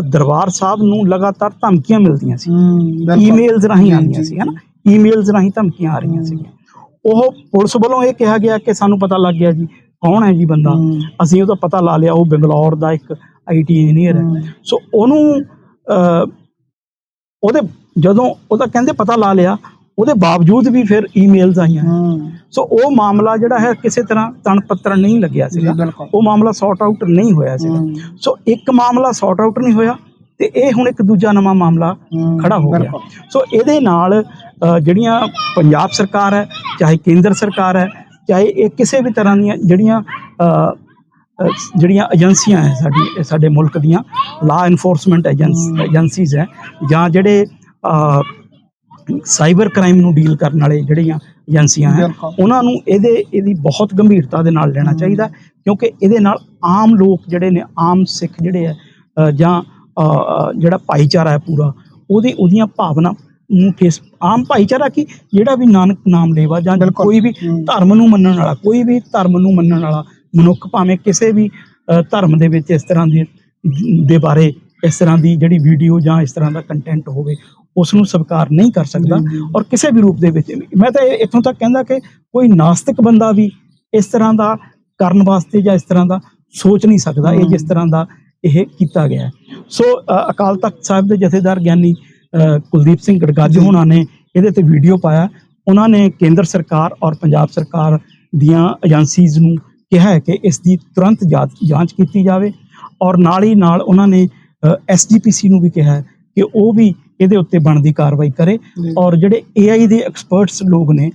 A: ਦਰਬਾਰ ਸਾਹਿਬ ਨੂੰ ਲਗਾਤਾਰ ਧਮਕੀਆਂ ਮਿਲਦੀਆਂ ਸੀ। ਈਮੇਲਸ ਰਾਹੀਂ ਆਉਂਦੀਆਂ ਸੀ ਹਨਾ ਈਮੇਲਸ ਰਾਹੀਂ ਧਮਕੀਆਂ ਆ ਰਹੀਆਂ। ਸੀਗੀਆਂ ਉਹ ਪੁਲਿਸ ਵੱਲੋਂ ਇਹ ਕਿਹਾ ਗਿਆ ਕਿ ਸਾਨੂੰ ਪਤਾ ਲੱਗ ਗਿਆ ਜੀ ਕੌਣ ਹੈ ਜੀ ਬੰਦਾ? ਅਸੀਂ ਉਹਦਾ ਪਤਾ ਲਾ ਲਿਆ ਉਹ ਬੰਗਲੌਰ ਦਾ ਇੱਕ ਆਈਟੀ ਇੰਜੀਨੀਅਰ ਹੈ। ਸੋ ਉਹਨੂੰ ਉਹਦੇ ਜਦੋਂ ਉਹਦਾ ਕਹਿੰਦੇ ਪਤਾ ਲਾ ਲਿਆ ਉਹਦੇ ਬਾਵਜੂਦ ਵੀ ਫਿਰ ਈਮੇਲਸ ਆਈਆਂ। ਸੋ ਉਹ ਮਾਮਲਾ ਜਿਹੜਾ ਹੈ ਕਿਸੇ ਤਰ੍ਹਾਂ ਤਣ ਪੱਤਰ ਨਹੀਂ ਲੱਗਿਆ ਸੀਗਾ। ਉਹ ਮਾਮਲਾ ਸੌਟ ਆਊਟ ਨਹੀਂ ਹੋਇਆ ਸੀਗਾ।
B: ਹਮ,
A: ਸੋ ਇੱਕ ਮਾਮਲਾ ਸੌਟ ਆਊਟ ਨਹੀਂ ਹੋਇਆ ਤੇ ਇਹ ਹੁਣ ਇੱਕ ਦੂਜਾ ਨਵਾਂ ਮਾਮਲਾ ਖੜਾ ਹੋ ਗਿਆ। ਸੋ ਇਹਦੇ ਨਾਲ ਜਿਹੜੀਆਂ ਪੰਜਾਬ ਸਰਕਾਰ ਹੈ ਚਾਹੇ ਕੇਂਦਰ ਸਰਕਾਰ ਹੈ ਚਾਹੇ ਇਹ ਕਿਸੇ ਵੀ ਤਰ੍ਹਾਂ ਦੀਆਂ ਜਿਹੜੀਆਂ ਜਿਹੜੀਆਂ ਏਜੰਸੀਆਂ ਹੈ ਸਾਡੀ ਸਾਡੇ ਮੁਲਕ ਦੀਆਂ ਲਾ ਇਨਫੋਰਸਮੈਂਟ ਏਜੰਸੀਜ਼ ਹੈ ਜਾਂ ਜਿਹੜੇ ਸਾਈਬਰ ਕ੍ਰਾਈਮ ਨੂੰ ਡੀਲ ਕਰਨ ਵਾਲੇ ਜਿਹੜੀਆਂ ਏਜੰਸੀਆਂ ਹੈ। ਉਹਨਾਂ ਨੂੰ ਇਹਦੇ ਇਹਦੀ ਬਹੁਤ ਗੰਭੀਰਤਾ ਦੇ ਨਾਲ ਲੈਣਾ ਚਾਹੀਦਾ ਕਿਉਂਕਿ ਇਹਦੇ ਨਾਲ ਆਮ ਲੋਕ ਜਿਹੜੇ ਨੇ ਆਮ ਸਿੱਖ ਜਿਹੜੇ ਹੈ ਜਾਂ ਜਿਹੜਾ ਭਾਈਚਾਰਾ ਹੈ ਪੂਰਾ ਉਹਦੀ ਉਹਦੀਆਂ ਭਾਵਨਾ ਨੂੰ ਠੇਸ ਆਮ ਭਾਈਚਾਰਾ ਕੀ ਜਿਹੜਾ ਵੀ ਨਾਨਕ ਨਾਮ ਲੇਵਾ ਜਾਂ। ਕੋਈ ਵੀ। ਧਰਮ ਨੂੰ ਮੰਨਣ ਵਾਲਾ ਕੋਈ ਵੀ ਧਰਮ ਨੂੰ ਮੰਨਣ ਵਾਲਾ ਮਨੁੱਖ ਭਾਵੇਂ ਕਿਸੇ ਵੀ ਧਰਮ ਦੇ ਵਿੱਚ ਇਸ ਤਰ੍ਹਾਂ ਦੇ ਦੇ ਬਾਰੇ ਇਸ ਤਰ੍ਹਾਂ ਦੀ ਜਿਹੜੀ ਵੀਡੀਓ ਜਾਂ ਇਸ ਤਰ੍ਹਾਂ ਦਾ ਕੰਟੈਂਟ ਹੋਵੇ ਉਸ ਨੂੰ ਸਵੀਕਾਰ ਨਹੀਂ ਕਰ ਸਕਦਾ। ਔਰ ਕਿਸੇ ਵੀ ਰੂਪ ਦੇ ਵਿੱਚ ਮੈਂ ਤਾਂ ਇੱਥੋਂ ਤੱਕ ਕਹਿੰਦਾ ਕਿ ਕੋਈ ਨਾਸਤਿਕ ਬੰਦਾ ਵੀ ਇਸ ਤਰ੍ਹਾਂ ਦਾ ਕਰਨ ਵਾਸਤੇ ਜਾਂ ਇਸ ਤਰ੍ਹਾਂ ਦਾ ਸੋਚ ਨਹੀਂ ਸਕਦਾ ਇਹ ਜਿਸ ਤਰ੍ਹਾਂ ਦਾ ਇਹ ਕੀਤਾ ਗਿਆ। ਸੋ ਅਕਾਲ ਤਖਤ ਸਾਹਿਬ ਦੇ ਜਥੇਦਾਰ ਗਿਆਨੀ ਕੁਲਦੀਪ ਸਿੰਘ ਗੜਗਾਜ ਹੋਣਾ ਨੇ ਇਹਦੇ ਤੇ ਵੀਡੀਓ ਪਾਇਆ। ਉਹਨਾਂ ਨੇ ਕੇਂਦਰ ਸਰਕਾਰ ਔਰ ਪੰਜਾਬ ਸਰਕਾਰ ਦੀਆਂ ਏਜੰਸੀਜ਼ ਨੂੰ ਕਿਹਾ ਹੈ ਕਿ ਇਸ ਦੀ ਤੁਰੰਤ ਜਾਂਚ ਕੀਤੀ ਜਾਵੇ ਔਰ ਨਾਲ ਹੀ ਨਾਲ ਉਹਨਾਂ ਨੇ ਐਸਜੀਪੀਸੀ ਨੂੰ ਵੀ ਕਿਹਾ ਹੈ ਕਿ ਉਹ ਵੀ ਇਹਦੇ ਉੱਤੇ ਬਣਦੀ ਕਾਰਵਾਈ ਕਰੇ। ਔਰ ਜਿਹੜੇ AI ਦੇ ਐਕਸਪਰਟਸ ਲੋਕ ਨੇ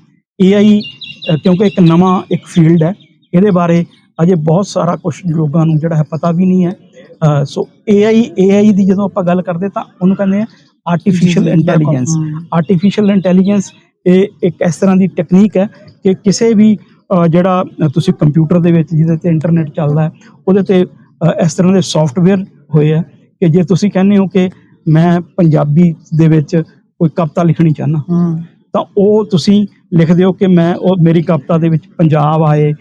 A: ਅ, ਕਿਉਂਕਿ ਇੱਕ ਨਵਾਂ ਇੱਕ ਫੀਲਡ ਹੈ ਇਹਦੇ ਬਾਰੇ ਅਜੇ ਬਹੁਤ ਸਾਰਾ ਕੁਝ ਲੋਕਾਂ ਨੂੰ ਜਿਹੜਾ ਹੈ ਪਤਾ ਵੀ ਨਹੀਂ ਹੈ। ਸੋ AI AI ਦੀ ਜਦੋਂ ਆਪਾਂ ਗੱਲ ਕਰਦੇ ਤਾਂ ਉਹਨੂੰ ਕਹਿੰਦੇ ਆ ਆਰਟੀਫੀਸ਼ੀਅਲ। ਇੰਟੈਲੀਜੈਂਸ। ਆਰਟੀਫੀਸ਼ੀਅਲ ਇੰਟੈਲੀਜੈਂਸ ਇਹ ਇੱਕ ਇਸ ਤਰ੍ਹਾਂ ਦੀ ਟੈਕਨੀਕ ਹੈ ਕਿ ਕਿਸੇ ਵੀ ਜਿਹੜਾ ਤੁਸੀਂ ਕੰਪਿਊਟਰ ਦੇ ਵਿੱਚ ਜਿਹਦੇ ਤੇ ਇੰਟਰਨੈਟ ਚੱਲਦਾ ਹੈ ਉਹਦੇ ਤੇ ਇਸ ਤਰ੍ਹਾਂ ਦੇ ਸੌਫਟਵੇਅਰ ਹੋਏ ਆ ਕਿ ਜੇ ਤੁਸੀਂ ਕਹਿੰਦੇ ਹੋ ਕਿ ਮੈਂ ਪੰਜਾਬੀ ਦੇ ਵਿੱਚ ਕੋਈ ਕਵਿਤਾ ਲਿਖਣੀ ਚਾਹਨਾ ਤਾਂ ਉਹ ਤੁਸੀਂ ਲਿਖਦੇ ਹੋ ਕਿ ਮੈਂ ਉਹ ਮੇਰੀ ਕਵਿਤਾ ਦੇ ਵਿੱਚ ਪੰਜਾਬ ਆਏ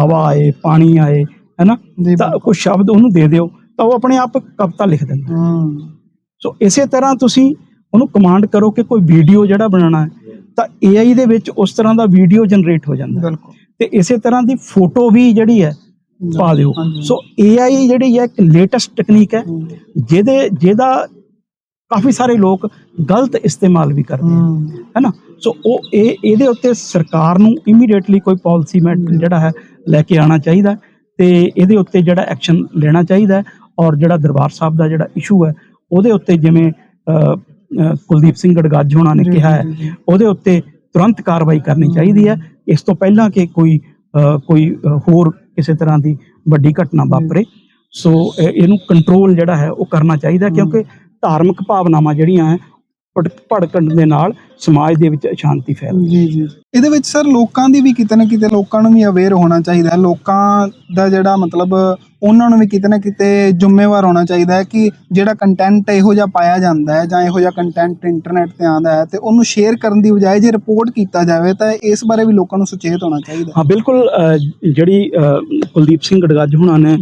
A: ਹਵਾ ਆਏ ਪਾਣੀ ਆਏ ਹੈਨਾ ਤਾਂ ਕੁਝ ਸ਼ਬਦ ਉਹਨੂੰ ਦੇ ਦਿਓ ਤਾਂ ਉਹ ਆਪਣੇ ਆਪ ਕਵਿਤਾ ਲਿਖ ਦਿੰਦਾ ਸੋ ਇਸੇ ਤਰ੍ਹਾਂ ਤੁਸੀਂ ਉਹਨੂੰ ਕਮਾਂਡ ਕਰੋ ਕਿ ਕੋਈ ਵੀਡੀਓ ਜਿਹੜਾ ਬਣਾਉਣਾ ਹੈ ਤਾਂ AI ਦੇ ਵਿੱਚ ਉਸ ਤਰ੍ਹਾਂ ਦਾ ਵੀਡੀਓ ਜਨਰੇਟ ਹੋ ਜਾਂਦਾ ਹੈ।
B: ਬਿਲਕੁਲ।
A: ਤੇ ਇਸੇ ਤਰ੍ਹਾਂ ਦੀ ਫੋਟੋ ਵੀ ਜਿਹੜੀ ਹੈ ਪਾ ਦਿਓ। ਸੋ AI ਜਿਹੜੀ ਹੈ ਇੱਕ ਲੇਟੈਸਟ ਟੈਕਨੀਕ ਹੈ ਜਿਹਦੇ ਜਿਹਦਾ ਕਾਫੀ ਸਾਰੇ ਲੋਕ ਗਲਤ ਇਸਤੇਮਾਲ ਵੀ ਕਰਦੇ ਹਨ
B: ਹਮ,
A: ਹੈਨਾ ਸੋ ਉਹ ਇਹ ਇਹਦੇ ਉੱਤੇ ਸਰਕਾਰ ਨੂੰ ਇਮੀਡੀਏਟਲੀ ਕੋਈ ਪਾਲਿਸੀ ਮੈਟ ਜਿਹੜਾ ਹੈ ਲੈ ਕੇ ਆਉਣਾ ਚਾਹੀਦਾ ਹੈ ਤੇ ਇਹਦੇ ਉੱਤੇ ਜਿਹੜਾ ਐਕਸ਼ਨ ਲੈਣਾ ਚਾਹੀਦਾ ਹੈ ਔਰ ਜਿਹੜਾ ਦਰਬਾਰ ਸਾਹਿਬ ਦਾ ਜਿਹੜਾ ਇਸ਼ੂ ਹੈ ਉਹਦੇ ਉੱਤੇ ਜਿਵੇਂ ਕੁਲਦੀਪ ਸਿੰਘ ਗੜਗਾਜ ਹੋਣਾ ਨੇ ਕਿਹਾ ਹੈ। ਉਹਦੇ ਉੱਤੇ ਤੁਰੰਤ ਕਾਰਵਾਈ ਕਰਨੀ ਚਾਹੀਦੀ ਹੈ। ਇਸ ਤੋਂ ਪਹਿਲਾਂ ਕਿ ਕੋਈ ਕੋਈ ਹੋਰ ਕਿਸੇ ਤਰ੍ਹਾਂ ਦੀ ਵੱਡੀ ਘਟਨਾ ਵਾਪਰੇ। ਸੋ ਇਹ- ਇਹਨੂੰ ਕੰਟਰੋਲ ਜਿਹੜਾ ਹੈ ਉਹ ਕਰਨਾ ਚਾਹੀਦਾ ਕਿਉਂਕਿ ਧਾਰਮਿਕ ਭਾਵਨਾਵਾਂ ਜਿਹੜੀਆਂ ਹੈ ਭੜਕਣ ਦੇ ਨਾਲ ਸਮਾਜ ਦੇ ਵਿੱਚ ਅਸ਼ਾਂਤੀ ਫੈਲਦੀ
B: ਜੀ ਜੀ ਇਹਦੇ ਵਿੱਚ ਸਰ ਲੋਕਾਂ ਦੀ ਵੀ ਕਿਤੇ ਨਾ ਕਿਤੇ ਲੋਕਾਂ ਨੂੰ ਵੀ ਅਵੇਅਰ ਹੋਣਾ ਚਾਹੀਦਾ ਹੈ। ਲੋਕਾਂ ਦਾ ਜਿਹੜਾ ਮਤਲਬ ਉਹਨਾਂ ਨੂੰ ਵੀ ਕਿਤੇ ਨਾ ਕਿਤੇ ਜ਼ਿੰਮੇਵਾਰ ਹੋਣਾ ਚਾਹੀਦਾ ਹੈ ਕਿ ਜਿਹੜਾ ਕੰਟੈਂਟ ਇਹੋ ਜਿਹਾ ਪਾਇਆ ਜਾਂਦਾ ਹੈ ਜਾਂ ਇਹੋ ਜਿਹਾ ਕੰਟੈਂਟ ਇੰਟਰਨੈਟ ਤੇ ਆਉਂਦਾ ਹੈ ਤੇ ਉਹਨੂੰ ਸ਼ੇਅਰ ਕਰਨ ਦੀ ਬਜਾਏ ਜੇ ਰਿਪੋਰਟ ਕੀਤਾ ਜਾਵੇ ਤਾਂ ਇਸ ਬਾਰੇ ਵੀ ਲੋਕਾਂ ਨੂੰ ਸੁਚੇਤ ਹੋਣਾ ਚਾਹੀਦਾ
A: ਹਾਂ। ਬਿਲਕੁਲ ਜਿਹੜੀ ਕੁਲਦੀਪ ਸਿੰਘ ਗੜਗੱਜ ਹੁਣਾਂ ਨੇ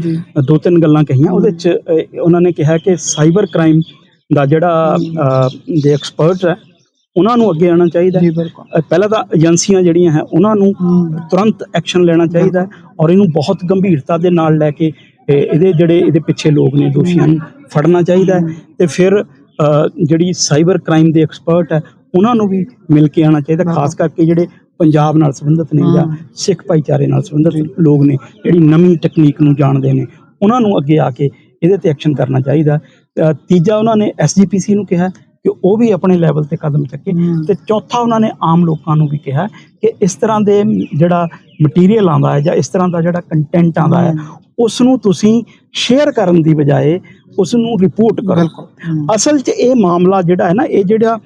A: ਦੋ ਤਿੰਨ ਗੱਲਾਂ ਕਹੀਆਂ। ਉਹਦੇ ਚ ਅ, ਉਹਨਾਂ ਨੇ ਕਿਹਾ ਕਿ ਸਾਈਬਰ ਕ੍ਰਾਈਮ ਦਾ ਜਿਹੜਾ ਦੇ ਐਕਸਪਰਟਸ ਹੈ ਉਹਨਾਂ ਨੂੰ ਅੱਗੇ ਆਉਣਾ ਚਾਹੀਦਾ ਹੈ। ਪਹਿਲਾਂ ਤਾਂ ਏਜੰਸੀਆਂ ਜਿਹੜੀਆਂ ਹੈ ਉਹਨਾਂ ਨੂੰ ਤੁਰੰਤ ਐਕਸ਼ਨ ਲੈਣਾ ਚਾਹੀਦਾ ਹੈ ਔਰ ਇਹਨੂੰ ਬਹੁਤ ਗੰਭੀਰਤਾ ਦੇ ਨਾਲ ਲੈ ਕੇ ਇਹ- ਇਹਦੇ ਜਿਹੜੇ ਇਹਦੇ ਪਿੱਛੇ ਲੋਕ ਨੇ ਦੋਸ਼ੀਆਂ ਨੂੰ ਫੜਨਾ ਚਾਹੀਦਾ ਹੈ। ਤੇ ਫਿਰ ਜਿਹੜੀ ਸਾਈਬਰ ਕ੍ਰਾਈਮ ਦੇ ਐਕਸਪਰਟ ਹੈ ਉਹਨਾਂ ਨੂੰ ਵੀ ਮਿਲ ਕੇ ਆਉਣਾ ਚਾਹੀਦਾ ਖਾਸ ਕਰਕੇ ਜਿਹੜੇ ਪੰਜਾਬ ਨਾਲ ਸੰਬੰਧਿਤ ਨੇ ਜਾਂ। ਸਿੱਖ ਭਾਈਚਾਰੇ ਨਾਲ ਸੰਬੰਧਿਤ ਲੋਕ ਨੇ ਜਿਹੜੀ ਨਵੀਂ ਟੈਕਨੀਕ ਨੂੰ ਜਾਣਦੇ ਨੇ ਉਹਨਾਂ ਨੂੰ ਅੱਗੇ ਆ ਕੇ ਇਹਦੇ ਤੇ ਐਕਸ਼ਨ ਕਰਨਾ ਚਾਹੀਦਾ ਤੀਜਾ ਉਹਨਾਂ ਨੇ ਐਸਜੀਪੀਸੀ ਨੂੰ ਕਿਹਾ ਕਿ ਉਹ ਵੀ ਆਪਣੇ ਲੈਵਲ ਤੇ ਕਦਮ ਚੱਕੇ। ਤੇ ਚੌਥਾ ਉਹਨਾਂ ਨੇ ਆਮ ਲੋਕਾਂ ਨੂੰ ਵੀ ਕਿਹਾ ਕਿ ਇਸ ਤਰ੍ਹਾਂ ਦੇ ਜਿਹੜਾ ਮਟੀਰੀਅਲ ਆਉਂਦਾ ਹੈ ਜਾਂ ਇਸ ਤਰ੍ਹਾਂ ਦਾ ਜਿਹੜਾ ਕੰਟੈਂਟ ਆਉਂਦਾ ਹੈ ਉਸ ਨੂੰ ਤੁਸੀਂ ਸ਼ੇਅਰ ਕਰਨ ਦੀ ਬਜਾਏ ਉਸ ਨੂੰ ਰਿਪੋਰਟ ਕਰੋ ਅਸਲ 'ਚ ਇਹ ਮਾਮਲਾ ਜਿਹੜਾ ਹੈ ਨਾ ਇਹ ਜਿਹੜਾ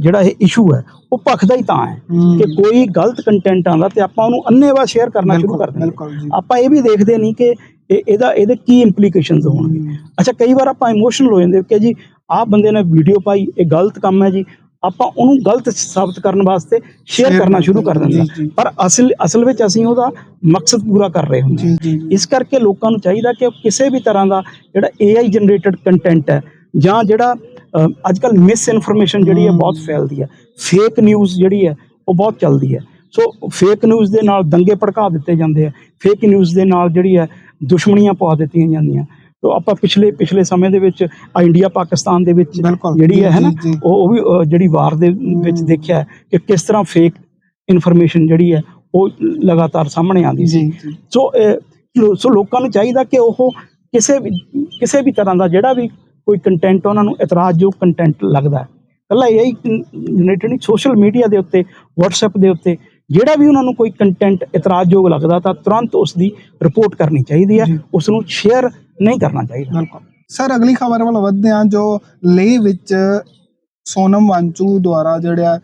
A: ਜਿਹੜਾ ਇਹ ਇਸ਼ੂ ਹੈ ਉਹ ਭਖਦਾ ਹੀ ਤਾਂ ਹੈ ਕਿ ਕੋਈ ਗਲਤ ਕੰਟੈਂਟ ਆਉਂਦਾ ਤੇ ਆਪਾਂ ਉਹਨੂੰ ਅੰਨੇਵਾਹ ਸ਼ੇਅਰ ਕਰਨਾ ਸ਼ੁਰੂ
B: ਬਿਲਕੁਲ
A: ਕਰ ਦਿੰਦੇ। ਆਪਾਂ ਇਹ ਵੀ ਦੇਖਦੇ ਨਹੀਂ ਕਿ ਇਹ- ਇਹਦਾ ਇਹਦੇ ਕੀ ਇੰਪਲੀਕੇਸ਼ਨਸ ਹੋਣਗੇ? ਅੱਛਾ ਕਈ ਵਾਰ ਆਪਾਂ ਇਮੋਸ਼ਨਲ ਹੋ ਜਾਂਦੇ ਕਿ ਜੀ ਆਹ ਬੰਦੇ ਨੇ ਵੀਡੀਓ ਪਾਈ ਇਹ ਗਲਤ ਕੰਮ ਹੈ ਜੀ। ਆਪਾਂ ਉਹਨੂੰ ਗਲਤ ਸਾਬਤ ਕਰਨ ਵਾਸਤੇ ਸ਼ੇਅਰ ਕਰਨਾ ਸ਼ੁਰੂ ਕਰ ਦਿੰਦਾ। ਪਰ ਅਸਲ ਅਸਲ ਵਿੱਚ ਅਸੀਂ ਉਹਦਾ ਮਕਸਦ ਪੂਰਾ ਕਰ ਰਹੇ ਹੁੰਦੇ ਇਸ ਕਰਕੇ ਲੋਕਾਂ ਨੂੰ ਚਾਹੀਦਾ ਕਿ ਕਿਸੇ ਵੀ ਤਰ੍ਹਾਂ ਦਾ ਜਿਹੜਾ AI ਜਨਰੇਟਡ ਕੰਟੈਂਟ ਹੈ ਜਾਂ ਜਿਹੜਾ ਅੱਜ ਕੱਲ ਮਿਸ ਇਨਫੋਰਮੇਸ਼ਨ ਜਿਹੜੀ ਹੈ ਬਹੁਤ ਫੈਲਦੀ ਹੈ। ਫੇਕ ਨਿਊਜ਼ ਜਿਹੜੀ ਹੈ ਉਹ ਬਹੁਤ ਚੱਲਦੀ ਹੈ। ਸੋ ਫੇਕ ਨਿਊਜ਼ ਦੇ ਨਾਲ ਦੰਗੇ ਭੜਕਾ ਦਿੱਤੇ ਜਾਂਦੇ ਆ। ਫੇਕ ਨਿਊਜ਼ ਦੇ ਨਾਲ ਜਿਹੜੀ ਹੈ ਦੁਸ਼ਮਣੀਆਂ ਪਵਾ ਦਿੱਤੀਆਂ ਜਾਂਦੀਆਂ ਤੋ ਆਪਾਂ ਪਿਛਲੇ ਪਿਛਲੇ ਸਮੇਂ ਦੇ ਵਿੱਚ ਇੰਡੀਆ ਪਾਕਿਸਤਾਨ ਦੇ ਵਿੱਚ। ਜਿਹੜੀ ਹੈ ਨਾ। ਉਹ ਉਹ ਵੀ ਜਿਹੜੀ ਵਾਰ ਦੇ ਵਿੱਚ। ਦੇਖਿਆ ਕਿ ਕਿਸ ਤਰ੍ਹਾਂ ਫੇਕ ਇਨਫੋਰਮੇਸ਼ਨ ਜਿਹੜੀ ਹੈ ਉਹ ਲਗਾਤਾਰ ਸਾਹਮਣੇ ਆਉਂਦੀ ਸੀ ਸੋ ਸੋ ਲੋਕਾਂ ਨੂੰ ਚਾਹੀਦਾ ਕਿ ਉਹ ਕਿਸੇ ਵੀ ਕਿਸੇ ਵੀ ਤਰ੍ਹਾਂ ਦਾ ਜਿਹੜਾ ਵੀ ਕੋਈ ਕੰਟੈਂਟ ਉਹਨਾਂ ਨੂੰ ਇਤਰਾਜ਼ਯੋਗ ਕੰਟੈਂਟ ਲੱਗਦਾ ਹੈ ਕੱਲਾ ਇਹ ਜਨਰੇਟਡ ਨਹੀਂ ਸੋਸ਼ਲ ਮੀਡੀਆ ਦੇ ਉੱਤੇ WhatsApp ਦੇ ਉੱਤੇ ਜਿਹੜਾ ਵੀ ਉਹਨਾਂ ਨੂੰ ਕੋਈ ਕੰਟੈਂਟ ਇਤਰਾਜ਼ਯੋਗ ਲੱਗਦਾ ਤਾਂ ਤੁਰੰਤ ਉਸ ਦੀ ਰਿਪੋਰਟ ਕਰਨੀ ਚਾਹੀਦੀ ਹੈ। ਉਸ ਨੂੰ ਸ਼ੇਅਰ ਨਹੀਂ ਕਰਨਾ ਚਾਹੀਦਾ।
B: ਬਿਲਕੁਲ। ਸਰ ਅਗਲੀ ਖਬਰ ਵੱਲ ਵਧਦੇ ਹਾਂ ਜੋ ਲੇਹ ਵਿੱਚ ਸੋਨਮ ਵਾਂਚੂ ਦੁਆਰਾ ਜਿਹੜਾ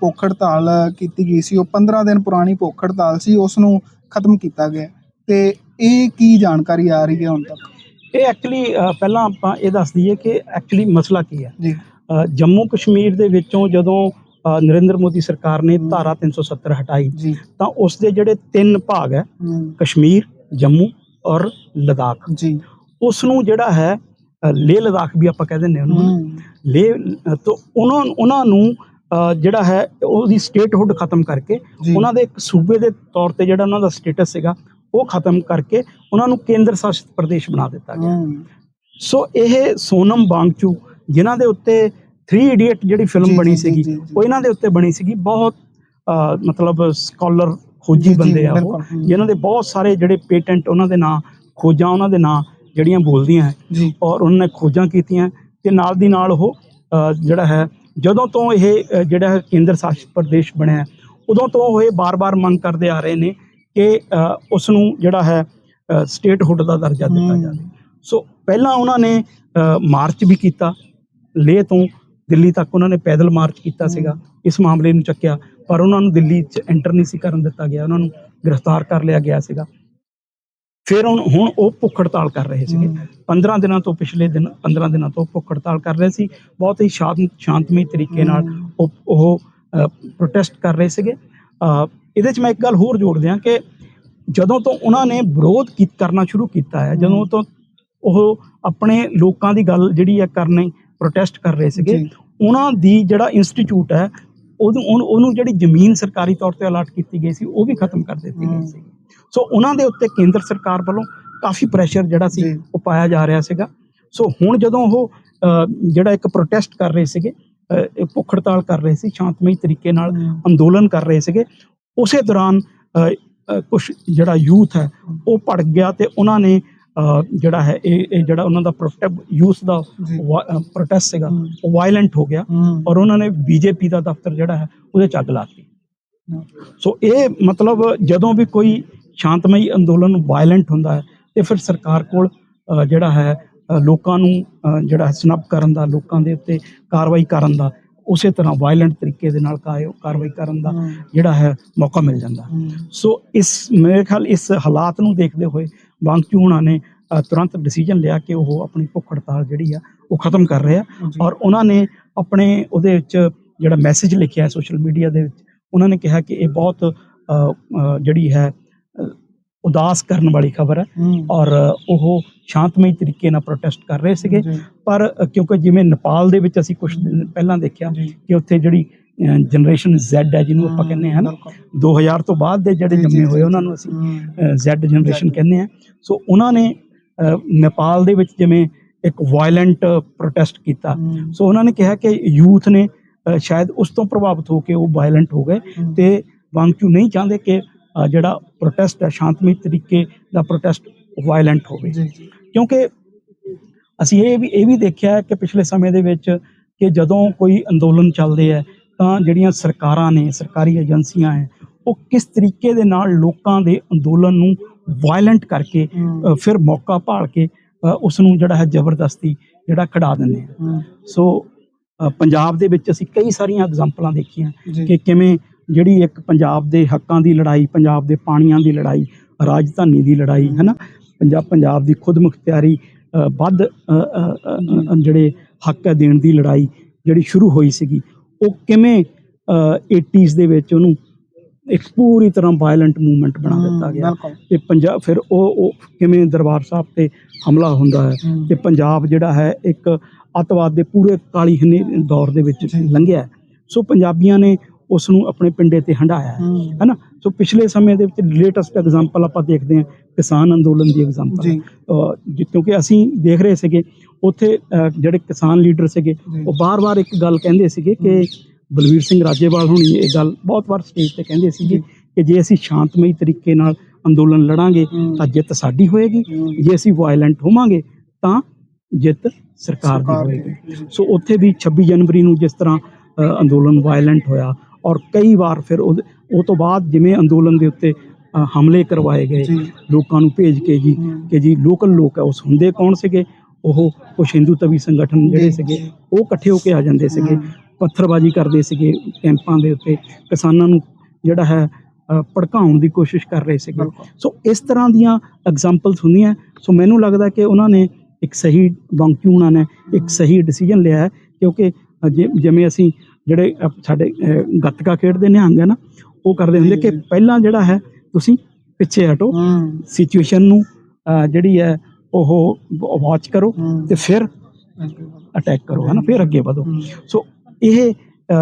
B: ਭੁੱਖ ਹੜਤਾਲ ਕੀਤੀ ਗਈ ਸੀ ਉਹ 15 ਦਿਨ ਪੁਰਾਣੀ ਭੁੱਖ ਹੜਤਾਲ ਸੀ ਉਸ ਨੂੰ ਖਤਮ ਕੀਤਾ ਗਿਆ। ਤੇ ਇਹ ਕੀ ਜਾਣਕਾਰੀ ਆ ਰਹੀ ਹੈ ਹੁਣ ਤੱਕ?
A: ਇਹ ਐਕਚੁਅਲੀ ਪਹਿਲਾਂ ਆਪਾਂ ਇਹ ਦੱਸ ਦਈਏ ਕਿ ਐਕਚੁਅਲੀ ਮਸਲਾ ਕੀ ਹੈ?
B: ਜੀ।
A: ਜੰਮੂ ਕਸ਼ਮੀਰ ਦੇ ਵਿੱਚੋਂ ਜਦੋਂ ਨਰਿੰਦਰ ਮੋਦੀ ਸਰਕਾਰ ਨੇ। ਧਾਰਾ 370 ਹਟਾਈ। ਤਾਂ ਉਸ ਦੇ ਜਿਹੜੇ ਤਿੰਨ ਭਾਗ ਹੈ ਕਸ਼ਮੀਰ ਜੰਮੂ ਔਰ ਲਦਾਖ।
B: ਜੀ।
A: ਉਸ ਨੂੰ ਜਿਹੜਾ ਹੈ ਲੇਹ ਲਦਾਖ ਵੀ ਆਪਾਂ ਕਹਿ ਦਿੰਦੇ ਉਹਨੂੰ। ਅ, ਤੋਂ ਉਹਨਾਂ ਉਹਨਾਂ ਨੂੰ ਜਿਹੜਾ ਹੈ ਉਹਦੀ ਸਟੇਟਹੁੱਡ ਖਤਮ ਕਰਕੇ ਉਹਨਾਂ ਦੇ ਇੱਕ ਸੂਬੇ ਦੇ ਤੌਰ ਤੇ ਜਿਹੜਾ ਉਹਨਾਂ ਦਾ ਸਟੇਟਸ ਸੀਗਾ ਉਹ ਖਤਮ ਕਰਕੇ ਉਹਨਾਂ ਨੂੰ ਕੇਂਦਰ ਸ਼ਾਸਿਤ ਪ੍ਰਦੇਸ਼ ਬਣਾ ਦਿੱਤਾ ਗਿਆ। ਸੋ ਇਹ ਸੋਨਮ ਬਾਂਗਚੂ ਜਿਨ੍ਹਾਂ ਦੇ ਉੱਤੇ 3 ਇਡੀਅਟ ਜਿਹੜੀ ਫਿਲਮ ਬਣੀ ਸੀਗੀ। ਉਹ ਇਹਨਾਂ ਦੇ ਉੱਤੇ ਬਣੀ ਸੀਗੀ ਬਹੁਤ ਮਤਲਬ ਸਕਾਲਰ ਖੋਜੀ ਬੰਦੇ ਆ ਉਹ। ਜਿਨ੍ਹਾਂ ਦੇ ਬਹੁਤ ਸਾਰੇ ਜਿਹੜੇ ਪੇਟੈਂਟ ਉਹਨਾਂ ਦੇ ਨਾਂ ਖੋਜਾਂ ਉਹਨਾਂ ਦੇ ਨਾਂ ਜਿਹੜੀਆਂ ਬੋਲਦੀਆਂ ਹੈ ਔਰ ਉਹਨਾਂ ਨੇ ਖੋਜਾਂ ਕੀਤੀਆਂ ਤੇ ਨਾਲ ਦੀ ਨਾਲ ਉਹ ਜਿਹੜਾ ਹੈ ਜਦੋਂ ਤੋਂ ਇਹ ਜਿਹੜਾ ਕੇਂਦਰ ਸ਼ਾਸਿਤ ਪ੍ਰਦੇਸ਼ ਬਣਿਆ ਉਦੋਂ ਤੋਂ ਉਹ ਇਹ ਬਾਰ-ਬਾਰ ਮੰਗ ਕਰਦੇ ਆ ਰਹੇ ਨੇ ਕਿ ਉਸ ਨੂੰ ਜਿਹੜਾ ਹੈ ਸਟੇਟਹੁੱਡ ਦਾ ਦਰਜਾ ਦਿੱਤਾ। ਜਾਵੇ ਸੋ ਪਹਿਲਾਂ ਉਹਨਾਂ ਨੇ ਮਾਰਚ ਵੀ ਕੀਤਾ ਲੇਹ ਤੋਂ ਦਿੱਲੀ ਤੱਕ ਉਹਨਾਂ ਨੇ ਪੈਦਲ ਮਾਰਚ ਕੀਤਾ ਸੀਗਾ ਇਸ ਮਾਮਲੇ ਨੂੰ ਚੱਕਿਆ ਪਰ ਉਹਨਾਂ ਨੂੰ ਦਿੱਲੀ 'ਚ ਐਂਟਰ ਨਹੀਂ ਸੀ ਕਰਨ ਦਿੱਤਾ ਗਿਆ ਉਹਨਾਂ ਨੂੰ ਗ੍ਰਿਫਤਾਰ ਕਰ ਲਿਆ ਗਿਆ ਸੀਗਾ। ਫਿਰ ਹੁਣ ਹੁਣ ਉਹ ਭੁੱਖ ਹੜਤਾਲ ਕਰ ਰਹੇ ਸੀਗੇ।
B: ਹਮ,
A: 15 ਦਿਨਾਂ ਤੋਂ ਪਿਛਲੇ ਦਿਨ 15 ਦਿਨਾਂ ਤੋਂ ਭੁੱਖ ਹੜਤਾਲ ਕਰ ਰਹੇ ਸੀ। ਬਹੁਤ ਹੀ ਸ਼ਾਂਤ ਸ਼ਾਂਤਮਈ ਤਰੀਕੇ ਨਾਲ। ਉਹ ਉਹ ਪ੍ਰੋਟੈਸਟ ਕਰ ਰਹੇ ਸੀਗੇ। ਇਹਦੇ 'ਚ ਮੈਂ ਇੱਕ ਗੱਲ ਹੋਰ ਜੋੜ ਦਿਆਂ ਕਿ ਜਦੋਂ ਤੋਂ ਉਹਨਾਂ ਨੇ ਵਿਰੋਧ ਕਰਨਾ ਸ਼ੁਰੂ ਕੀਤਾ ਹੈ ਜਦੋਂ ਤੋਂ ਉਹ ਆਪਣੇ ਲੋਕਾਂ ਦੀ ਗੱਲ ਜਿਹੜੀ ਹੈ ਕਰਨੀ ਪ੍ਰੋਟੈਸਟ ਕਰ ਰਹੇ ਸੀਗੇ। ਉਹਨਾਂ ਦੀ ਜਿਹੜਾ ਇੰਸਟੀਚਿਊਟ ਹੈ ਉਹਨੂੰ ਉਹਨੂੰ- ਜਿਹੜੀ ਜ਼ਮੀਨ ਸਰਕਾਰੀ ਤੌਰ ਤੇ ਅਲਾਟ ਕੀਤੀ ਗਈ ਸੀ ਉਹ ਵੀ ਖਤਮ ਕਰ ਦਿੱਤੀ। ਗਈ ਸੀ ਸੋ ਉਹਨਾਂ ਦੇ ਉੱਤੇ ਕੇਂਦਰ ਸਰਕਾਰ ਵੱਲੋਂ ਕਾਫੀ ਪ੍ਰੈਸ਼ਰ ਜਿਹੜਾ ਸੀ। ਉਹ ਪਾਇਆ ਜਾ ਰਿਹਾ ਸੀਗਾ ਸੋ ਹੁਣ ਜਦੋਂ ਉਹ ਜਿਹੜਾ ਇੱਕ ਪ੍ਰੋਟੈਸਟ ਕਰ ਰਹੇ ਸੀਗੇ ਭੁੱਖ ਹੜਤਾਲ ਕਰ ਰਹੇ ਸੀ ਸ਼ਾਂਤਮਈ ਤਰੀਕੇ ਨਾਲ। ਅੰਦੋਲਨ ਕਰ ਰਹੇ ਸੀਗੇ ਉਸੇ ਦੌਰਾਨ ਕੁਝ ਜਿਹੜਾ ਯੂਥ ਹੈ ਉਹ ਭੜ ਗਿਆ ਤੇ ਉਹਨਾਂ ਨੇ ਜਿਹੜਾ ਹੈ ਇਹ ਇਹ ਜਿਹੜਾ ਉਹਨਾਂ ਦਾ ਪ੍ਰੋਟੈਸਟ ਯੂਥ ਦਾ ਪ੍ਰੋਟੈਸਟ ਸੀਗਾ। ਉਹ ਵਾਇਲੈਂਟ ਹੋ ਗਿਆ ਔਰ ਉਹਨਾਂ ਨੇ ਬੀਜੇਪੀ ਦਾ ਦਫ਼ਤਰ ਜਿਹੜਾ ਹੈ ਉਹਦੇ ਚ ਅੱਗ ਲਾਤੀ ਸੋ ਇਹ ਮਤਲਬ ਜਦੋਂ ਵੀ ਕੋਈ ਸ਼ਾਂਤਮਈ ਅੰਦੋਲਨ ਵਾਇਲੈਂਟ ਹੁੰਦਾ ਹੈ ਤੇ ਫਿਰ ਸਰਕਾਰ ਕੋਲ ਜਿਹੜਾ ਹੈ ਲੋਕਾਂ ਨੂੰ ਜਿਹੜਾ ਸਨੱਪ ਕਰਨ ਦਾ ਲੋਕਾਂ ਦੇ ਉੱਤੇ ਕਾਰਵਾਈ ਕਰਨ ਦਾ ਉਸੇ ਤਰ੍ਹਾਂ ਵਾਇਲੈਂਟ ਤਰੀਕੇ ਦੇ ਨਾਲ ਕਾਰਵਾਈ ਕਰਨ ਦਾ ਜਿਹੜਾ ਹੈ ਮੌਕਾ ਮਿਲ ਜਾਂਦਾ। ਸੋ ਇਸ ਮੇਰੇ ਖਿਆਲ ਇਸ ਹਾਲਾਤ ਨੂੰ ਦੇਖਦੇ ਹੋਏ ਵਾਂਗਚੂ ਹੁਣਾਂ ਨੇ ਤੁਰੰਤ ਡਿਸੀਜਨ ਲਿਆ ਕਿ ਉਹ ਆਪਣੀ ਭੁੱਖ ਹੜਤਾਲ ਜਿਹੜੀ ਆ ਉਹ ਖਤਮ ਕਰ ਰਹੇ। ਔਰ ਉਹਨਾਂ ਨੇ ਆਪਣੇ ਉਹਦੇ ਵਿੱਚ ਜਿਹੜਾ ਮੈਸੇਜ ਲਿਖਿਆ ਸੋਸ਼ਲ ਮੀਡੀਆ ਦੇ ਵਿੱਚ ਉਹਨਾਂ ਨੇ ਕਿਹਾ ਕਿ ਇਹ ਬਹੁਤ ਜਿਹੜੀ ਹੈ ਉਦਾਸ ਕਰਨ ਵਾਲੀ ਖਬਰ ਹੈ। ਔਰ ਉਹ ਸ਼ਾਂਤਮਈ ਤਰੀਕੇ ਨਾਲ ਪ੍ਰੋਟੈਸਟ ਕਰ ਰਹੇ ਸੀਗੇ। ਪਰ ਕਿਉਂਕਿ ਜਿਵੇਂ ਨੇਪਾਲ ਦੇ ਵਿੱਚ ਅਸੀਂ ਕੁਝ ਦਿਨ ਪਹਿਲਾਂ ਦੇਖਿਆ। ਕਿ ਉੱਥੇ ਜਿਹੜੀ ਜਨਰੇਸ਼ਨ Z ਹੈ ਜਿਹਨੂੰ ਆਪਾਂ ਕਹਿੰਦੇ ਹਾਂ ਨਾ
B: ਬਿਲਕੁਲ।
A: 2000 ਤੋਂ ਬਾਅਦ ਦੇ ਜਿਹੜੇ ਜੰਮੇ ਹੋਏ ਉਹਨਾਂ ਨੂੰ ਅਸੀਂ ਜ਼ੈਡ ਜਨਰੇਸ਼ਨ
B: Z
A: ਕਹਿੰਦੇ ਆ ਸੋ ਉਹਨਾਂ ਨੇ ਨੇਪਾਲ ਦੇ ਵਿੱਚ ਜਿਵੇਂ ਇੱਕ ਵਾਇਲੈਂਟ ਪ੍ਰੋਟੈਸਟ ਕੀਤਾ। ਸੋ ਉਹਨਾਂ ਨੇ ਕਿਹਾ ਕਿ ਯੂਥ ਨੇ ਸ਼ਾਇਦ ਉਸ ਤੋਂ ਪ੍ਰਭਾਵਿਤ ਹੋ ਕੇ ਉਹ ਵਾਇਲੈਂਟ ਹੋ ਗਏ ਤੇ ਵਾਂਗਚੂ ਨਹੀਂ ਚਾਹੁੰਦੇ ਕਿ ਜਿਹੜਾ ਪ੍ਰੋਟੈਸਟ ਹੈ ਸ਼ਾਂਤਮਈ ਤਰੀਕੇ ਦਾ ਪ੍ਰੋਟੈਸਟ ਵਾਇਲੈਂਟ ਹੋਵੇ। ਕਿਉਂਕਿ ਅਸੀਂ ਇਹ ਵੀ ਇਹ ਵੀ ਦੇਖਿਆ ਕਿ ਪਿਛਲੇ ਸਮੇਂ ਦੇ ਵਿੱਚ ਕਿ ਜਦੋਂ ਕੋਈ ਅੰਦੋਲਨ ਚੱਲਦੇ ਹੈ ਤਾਂ ਜਿਹੜੀਆਂ ਸਰਕਾਰਾਂ ਨੇ ਸਰਕਾਰੀ ਏਜੰਸੀਆਂ ਹੈ ਉਹ ਕਿਸ ਤਰੀਕੇ ਦੇ ਨਾਲ ਲੋਕਾਂ ਦੇ ਅੰਦੋਲਨ ਨੂੰ ਵਾਇਲੈਂਟ ਕਰਕੇ ਫਿਰ ਮੌਕਾ ਭਾਲ ਕੇ ਉਸ ਨੂੰ ਜਿਹੜਾ ਹੈ ਜ਼ਬਰਦਸਤੀ ਜਿਹੜਾ ਖੜਾ ਦਿੰਦੇ ਆ ਸੋ ਪੰਜਾਬ ਦੇ ਵਿੱਚ ਅਸੀਂ ਕਈ ਸਾਰੀਆਂ ਐਗਜ਼ਾਮਪਲਾਂ ਦੇਖੀਆਂ ਕਿ ਕਿਵੇਂ ਜਿਹੜੀ ਇੱਕ ਪੰਜਾਬ ਦੇ ਹੱਕਾਂ ਦੀ ਲੜਾਈ ਪੰਜਾਬ ਦੇ ਪਾਣੀਆਂ ਦੀ ਲੜਾਈ ਰਾਜਧਾਨੀ ਦੀ ਲੜਾਈ ਹੈ ਨਾ ਪੰਜਾਬ ਪੰਜਾਬ ਦੀ ਖੁਦ ਮੁਖਤਿਆਰੀ ਵੱਧ ਜਿਹੜੇ ਹੱਕ ਹੈ ਦੇਣ ਦੀ ਲੜਾਈ ਜਿਹੜੀ ਸ਼ੁਰੂ ਹੋਈ ਸੀਗੀ ਉਹ ਕਿਵੇਂ ਅ, 80s ਦੇ ਵਿੱਚ ਉਹਨੂੰ ਇੱਕ ਪੂਰੀ ਤਰ੍ਹਾਂ ਵਾਇਲੈਂਟ ਮੂਵਮੈਂਟ ਬਣਾ ਦਿੱਤਾ ਗਿਆ ਤੇ ਪੰਜਾਬ ਫਿਰ ਉਹ ਕਿਵੇਂ ਦਰਬਾਰ ਸਾਹਿਬ ਤੇ ਹਮਲਾ ਹੁੰਦਾ ਹੈ ਤੇ ਪੰਜਾਬ ਜਿਹੜਾ ਹੈ ਇੱਕ ਅੱਤਵਾਦ ਦੇ ਪੂਰੇ ਕਾਲੀ ਹਨੇ ਦੌਰ ਦੇ ਵਿੱਚ। ਲੰਘਿਆ। ਸੋ ਪੰਜਾਬੀਆਂ ਨੇ ਉਸ ਨੂੰ ਆਪਣੇ ਪਿੰਡੇ ਤੇ ਹੰਢਾਇਆ ਹੈ ਹੈਨਾ ਸੋ ਪਿਛਲੇ ਸਮੇਂ ਦੇ ਵਿੱਚ ਲੇਟੈਸਟ ਐਗਜ਼ਾਮਪਲ ਆਪਾਂ ਦੇਖਦੇ ਹਾਂ ਕਿਸਾਨ ਅੰਦੋਲਨ ਦੀ ਐਗਜ਼ਾਮਪਲ
B: ਜੀ
A: ਕਿਉਂਕਿ ਅਸੀਂ ਦੇਖ ਰਹੇ ਸੀਗੇ ਉੱਥੇ ਜਿਹੜੇ ਕਿਸਾਨ ਲੀਡਰ ਸੀਗੇ। ਉਹ ਬਾਰ-ਬਾਰ ਇੱਕ ਗੱਲ ਕਹਿੰਦੇ ਸੀਗੇ ਕਿ ਬਲਵੀਰ ਸਿੰਘ ਰਾਜੇਵਾਲ ਹੁਣੀ ਇਹ ਗੱਲ ਬਹੁਤ ਵਾਰ ਸਟੇਜ ਤੇ ਕਹਿੰਦੇ ਸੀਗੇ। ਕਿ ਜੇ ਅਸੀਂ ਸ਼ਾਂਤਮਈ ਤਰੀਕੇ ਨਾਲ ਅੰਦੋਲਨ ਲੜਾਂਗੇ। ਤਾਂ ਜਿੱਤ ਸਾਡੀ ਹੋਏਗੀ। ਜੇ ਅਸੀਂ ਵਾਇਲੈਂਟ ਹੋਵਾਂਗੇ ਤਾਂ ਜਿੱਤ ਸਰਕਾਰ ਦੀ ਹੋਏਗੀ। ਸੋ ਉੱਥੇ ਵੀ 26 ਜਨਵਰੀ ਨੂੰ ਜਿਸ ਤਰ੍ਹਾਂ ਅੰਦੋਲਨ ਵਾਇਲੈਂਟ ਹੋਇਆ ਔਰ ਕਈ ਵਾਰ ਫਿਰ ਉਹ ਉਹ ਤੋਂ ਬਾਅਦ ਜਿਵੇਂ ਅੰਦੋਲਨ ਦੇ ਉੱਤੇ ਹਮਲੇ ਕਰਵਾਏ ਗਏ ਲੋਕਾਂ ਨੂੰ ਭੇਜ ਕੇ ਜੀ। ਕਿ ਜੀ ਲੋਕਲ ਲੋਕ ਹੈ ਉਸ ਹੁੰਦੇ ਕੌਣ ਸੀਗੇ ਉਹ ਕੁਛ ਹਿੰਦੂ ਤਵੀ ਸੰਗਠਨ ਜਿਹੜੇ ਸੀਗੇ। ਉਹ ਇਕੱਠੇ ਹੋ ਕੇ ਆ ਜਾਂਦੇ ਸੀਗੇ। ਪੱਥਰਬਾਜ਼ੀ ਕਰਦੇ ਸੀਗੇ ਕੈਂਪਾਂ ਦੇ ਉੱਤੇ ਕਿਸਾਨਾਂ ਨੂੰ ਜਿਹੜਾ ਹੈ ਭੜਕਾਉਣ ਦੀ ਕੋਸ਼ਿਸ਼ ਕਰ ਰਹੇ ਸੀਗੇ। ਸੋ ਇਸ ਤਰ੍ਹਾਂ ਦੀਆਂ ਐਗਜ਼ਾਮਪਲਸ ਹੁੰਦੀਆਂ ਸੋ ਮੈਨੂੰ ਲੱਗਦਾ ਕਿ ਉਹਨਾਂ ਨੇ ਇੱਕ ਸਹੀ ਉਹਨਾਂ ਨੇ ਇੱਕ ਸਹੀ ਡਿਸੀਜਨ ਲਿਆ ਹੈ ਕਿਉਂਕਿ ਜਿ- ਜਿਵੇਂ ਅਸੀਂ ਜਿਹੜੇ ਸਾਡੇ ਗੱਤਕਾ ਖੇਡਦੇ ਨਿਹੰਗ ਹੈ ਨਾ ਉਹ ਕਰਦੇ ਹੁੰਦੇ ਕਿ। ਪਹਿਲਾਂ ਜਿਹੜਾ ਹੈ ਤੁਸੀਂ ਪਿੱਛੇ ਹਟੋ
B: ਹੂੰ
A: ਸਿਚੁਏਸ਼ਨ ਨੂੰ ਜਿਹੜੀ ਹੈ ਉਹ ਵਾਚ ਕਰੋ
B: ਹੂੰ।
A: ਤੇ ਫਿਰ ਅਟੈਕ ਕਰੋ ਹੈ ਨਾ ਫਿਰ ਅੱਗੇ ਵਧੋ
B: ਹੂੰ।
A: ਸੋ ਇਹ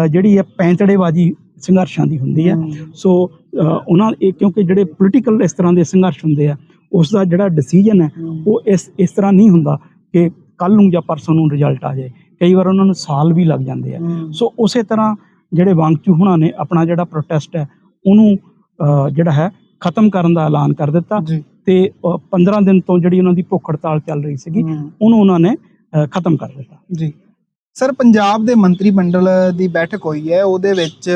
A: ਜਿਹੜੀ ਹੈ ਪੈਂਤੜੇਬਾਜ਼ੀ ਸੰਘਰਸ਼ਾਂ ਦੀ ਹੁੰਦੀ ਹੈ
B: ਹੂੰ।
A: ਸੋ ਉਹਨਾਂ ਇਹ ਕਿਉਂਕਿ ਜਿਹੜੇ ਪੋਲੀਟੀਕਲ ਇਸ ਤਰ੍ਹਾਂ ਦੇ ਸੰਘਰਸ਼ ਹੁੰਦੇ ਆ ਉਸ ਦਾ ਜਿਹੜਾ ਡਿਸੀਜਨ ਹੈ
B: ਹੂੰ।
A: ਉਹ ਇਸ ਇਸ ਤਰ੍ਹਾਂ ਨਹੀਂ ਹੁੰਦਾ ਕਿ ਕੱਲ ਨੂੰ ਜਾਂ ਪਰਸੋਂ ਨੂੰ ਰਿਜ਼ਲਟ ਆ ਜਾਏ ਕਈ ਵਾਰ ਉਹਨਾਂ ਨੂੰ ਸਾਲ ਵੀ ਲੱਗ ਜਾਂਦੇ ਆ। ਸੋ ਉਸੇ ਤਰ੍ਹਾਂ ਜਿਹੜੇ ਵਾਂਗਚੂ ਹੁਣਾਂ ਨੇ ਆਪਣਾ ਜਿਹੜਾ ਪ੍ਰੋਟੈਸਟ ਹੈ ਉਹਨੂੰ ਜਿਹੜਾ ਹੈ ਖਤਮ ਕਰਨ ਦਾ ਐਲਾਨ ਕਰ ਦਿੱਤਾ ਤੇ ਅ, 15 ਦਿਨ ਤੋਂ ਜਿਹੜੀ ਉਹਨਾਂ ਦੀ ਭੁੱਖ ਹੜਤਾਲ ਚੱਲ ਰਹੀ ਸੀਗੀ। ਉਹਨੂੰ ਉਹਨਾਂ ਨੇ ਖਤਮ ਕਰ ਦਿੱਤਾ।
B: ਜੀ। ਸਰ ਪੰਜਾਬ ਦੇ ਮੰਤਰੀ ਮੰਡਲ ਦੀ ਬੈਠਕ ਹੋਈ ਹੈ ਉਹਦੇ ਵਿੱਚ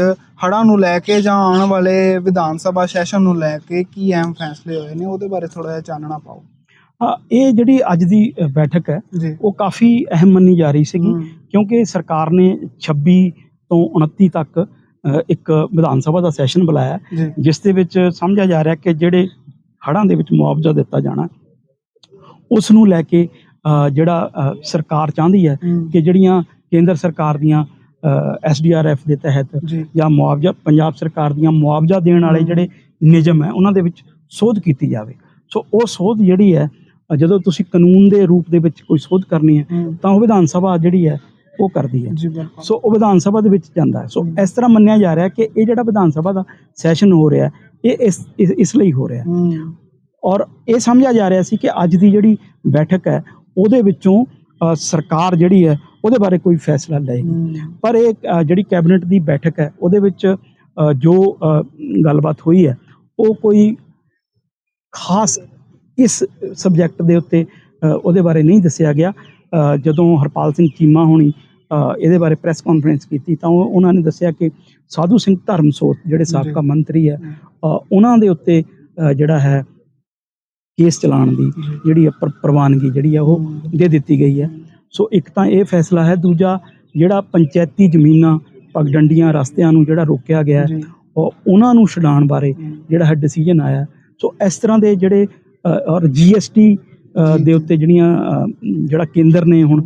B: ਹੜ੍ਹਾਂ ਨੂੰ ਲੈ ਕੇ ਜਾਂ ਆਉਣ ਵਾਲੇ ਵਿਧਾਨ ਸਭਾ ਸੈਸ਼ਨ ਨੂੰ ਲੈ ਕੇ ਕੀ ਅਹਿਮ ਫੈਸਲੇ ਹੋਏ ਨੇ ਉਹਦੇ ਬਾਰੇ ਥੋੜਾ ਜਿਹਾ ਚਾਨਣਾ ਪਾਓ।
A: ਇਹ ਜਿਹੜੀ ਅੱਜ ਦੀ ਬੈਠਕ ਹੈ ਉਹ ਕਾਫੀ ਅਹਿਮ ਮੰਨੀ ਜਾ ਰਹੀ ਸੀਗੀ। ਕਿਉਂਕਿ ਸਰਕਾਰ ਨੇ 26 ਤੋਂ 29 ਤੱਕ ਇੱਕ ਵਿਧਾਨ ਸਭਾ ਦਾ ਸੈਸ਼ਨ ਬੁਲਾਇਆ ਜਿਸ ਦੇ ਵਿੱਚ ਸਮਝਿਆ ਜਾ ਰਿਹਾ ਕਿ ਜਿਹੜੇ ਹੜ੍ਹਾਂ ਦੇ ਵਿੱਚ ਮੁਆਵਜ਼ਾ ਦਿੱਤਾ ਜਾਣਾ ਉਸ ਨੂੰ ਲੈ ਕੇ ਜਿਹੜਾ ਸਰਕਾਰ ਚਾਹੁੰਦੀ ਹੈ। ਕਿ ਜਿਹੜੀਆਂ ਕੇਂਦਰ ਸਰਕਾਰ ਦੀਆਂ ਐਸਡੀਆਰਐਫ ਦੇ ਤਹਿਤ
B: ਜੀ
A: ਮੁਆਵਜ਼ਾ ਪੰਜਾਬ ਸਰਕਾਰ ਦੀਆਂ ਮੁਆਵਜ਼ਾ ਦੇਣ ਵਾਲੇ। ਜਿਹੜੇ ਨਿਯਮ ਹੈ ਉਹਨਾਂ ਦੇ ਵਿੱਚ ਸੋਧ ਕੀਤੀ ਜਾਵੇ ਸੋ ਉਹ ਸੋਧ ਜਿਹੜੀ ਹੈ ਜਦੋਂ ਤੁਸੀਂ ਕਾਨੂੰਨ ਦੇ ਰੂਪ ਦੇ ਵਿੱਚ ਕੋਈ ਸੋਧ ਕਰਨੀ ਹੈ। ਤਾਂ ਉਹ ਵਿਧਾਨ ਸਭਾ ਜਿਹੜੀ ਹੈ ਉਹ ਕਰਦੀ ਹੈ ਸੋ ਉਹ ਵਿਧਾਨ ਸਭਾ ਦੇ ਵਿੱਚ ਜਾਂਦਾ ਹੈ ਸੋ। ਇਸ ਤਰ੍ਹਾਂ ਮੰਨਿਆ ਜਾ ਰਿਹਾ ਕਿ ਇਹ ਜਿਹੜਾ ਵਿਧਾਨ ਸਭਾ ਦਾ ਸੈਸ਼ਨ ਹੋ ਰਿਹਾ ਹੈ, ਇਹ ਇਸ ਇਸ- ਲਈ ਹੋ ਰਿਹਾ। ਔਰ ਇਹ ਸਮਝਿਆ ਜਾ ਰਿਹਾ ਸੀ ਕਿ ਅੱਜ ਦੀ ਜਿਹੜੀ ਬੈਠਕ ਹੈ ਉਹਦੇ ਵਿੱਚੋਂ ਸਰਕਾਰ ਜਿਹੜੀ ਹੈ ਉਹਦੇ ਬਾਰੇ ਕੋਈ ਫੈਸਲਾ ਲਏਗੀ। ਪਰ ਇਹ ਜਿਹੜੀ ਕੈਬਨਿਟ ਦੀ ਬੈਠਕ ਹੈ ਉਹਦੇ ਵਿੱਚ ਜੋ ਗੱਲਬਾਤ ਹੋਈ ਹੈ ਉਹ ਕੋਈ ਖਾਸ ਇਸ ਸਬਜੈਕਟ ਦੇ ਉੱਤੇ ਉਹਦੇ ਬਾਰੇ ਨਹੀਂ ਦੱਸਿਆ ਗਿਆ ਜਦੋਂ ਹਰਪਾਲ ਸਿੰਘ ਚੀਮਾ ਹੋਣੀ ਇਹਦੇ ਬਾਰੇ ਪ੍ਰੈਸ ਕਾਨਫਰੰਸ ਕੀਤੀ ਤਾਂ ਉਹ- ਉਹਨਾਂ ਨੇ ਦੱਸਿਆ ਕਿ ਸਾਧੂ ਸਿੰਘ ਧਰਮਸੋਤ ਜਿਹੜੇ ਸਾਬਕਾ ਮੰਤਰੀ ਹੈ ਉਹਨਾਂ ਦੇ ਉੱਤੇ ਜਿਹੜਾ ਹੈ ਕੇਸ ਚਲਾਉਣ ਦੀ। ਜਿਹੜੀ ਪ੍ਰਵਾਨਗੀ ਜਿਹੜੀ ਹੈ ਉਹ। ਦੇ ਦਿੱਤੀ ਗਈ ਹੈ ਸੋ ਇੱਕ ਤਾਂ ਇਹ ਫੈਸਲਾ ਹੈ ਦੂਜਾ ਜਿਹੜਾ ਪੰਚਾਇਤੀ ਜ਼ਮੀਨਾਂ ਪਗਡੰਡੀਆਂ ਰਸਤਿਆਂ ਨੂੰ ਜਿਹੜਾ ਰੋਕਿਆ ਗਿਆ ਉਹਨਾਂ ਨੂੰ ਛਡਾਉਣ ਬਾਰੇ। ਜਿਹੜਾ ਹੈ ਡਿਸੀਜਨ ਆਇਆ ਸੋ ਇਸ ਤਰ੍ਹਾਂ ਦੇ ਜਿਹੜੇ ਔਰ ਜੀਐਸਟੀ ਦੇ ਉੱਤੇ ਜਿਹੜੀਆਂ ਜਿਹੜਾ ਕੇਂਦਰ ਨੇ ਹੁਣ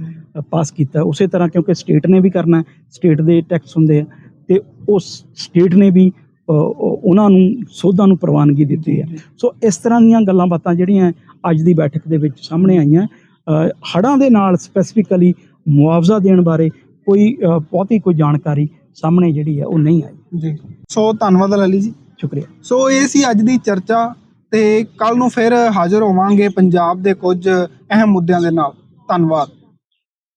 A: ਪਾਸ ਕੀਤਾ ਉਸੇ ਤਰ੍ਹਾਂ ਕਿਉਂਕਿ ਸਟੇਟ ਨੇ ਵੀ ਕਰਨਾ ਸਟੇਟ ਦੇ ਟੈਕਸ ਹੁੰਦੇ ਆ ਤੇ ਉਸ ਸਟੇਟ ਨੇ ਵੀ ਉਹਨਾਂ ਨੂੰ ਸੋਧਾਂ ਨੂੰ ਪ੍ਰਵਾਨਗੀ ਦਿੱਤੀ ਹੈ ਸੋ ਇਸ ਤਰ੍ਹਾਂ ਦੀਆਂ ਗੱਲਾਂ ਬਾਤਾਂ ਜਿਹੜੀਆਂ ਅੱਜ ਦੀ ਬੈਠਕ ਦੇ ਵਿੱਚ ਸਾਹਮਣੇ ਆਈਆਂ ਅ, ਹੜ੍ਹਾਂ ਦੇ ਨਾਲ ਸਪੈਸੀਫਿਕਲੀ ਮੁਆਵਜ਼ਾ ਦੇਣ ਬਾਰੇ ਕੋਈ ਬਹੁਤੀ ਕੋਈ ਜਾਣਕਾਰੀ ਸਾਹਮਣੇ ਜਿਹੜੀ ਹੈ ਉਹ ਨਹੀਂ ਆਈ।
B: ਜੀ। ਸੋ ਧੰਨਵਾਦ ਲਾਲੀ ਜੀ।
A: ਸ਼ੁਕਰੀਆ।
B: ਸੋ ਇਹ ਸੀ ਅੱਜ ਦੀ ਚਰਚਾ। ਤੇ ਕੱਲ ਨੂੰ ਫਿਰ ਹਾਜ਼ਰ ਹੋਵਾਂਗੇ ਪੰਜਾਬ ਦੇ ਕੁਝ ਅਹਿਮ ਮੁੱਦਿਆਂ ਦੇ ਨਾਲ। ਧੰਨਵਾਦ।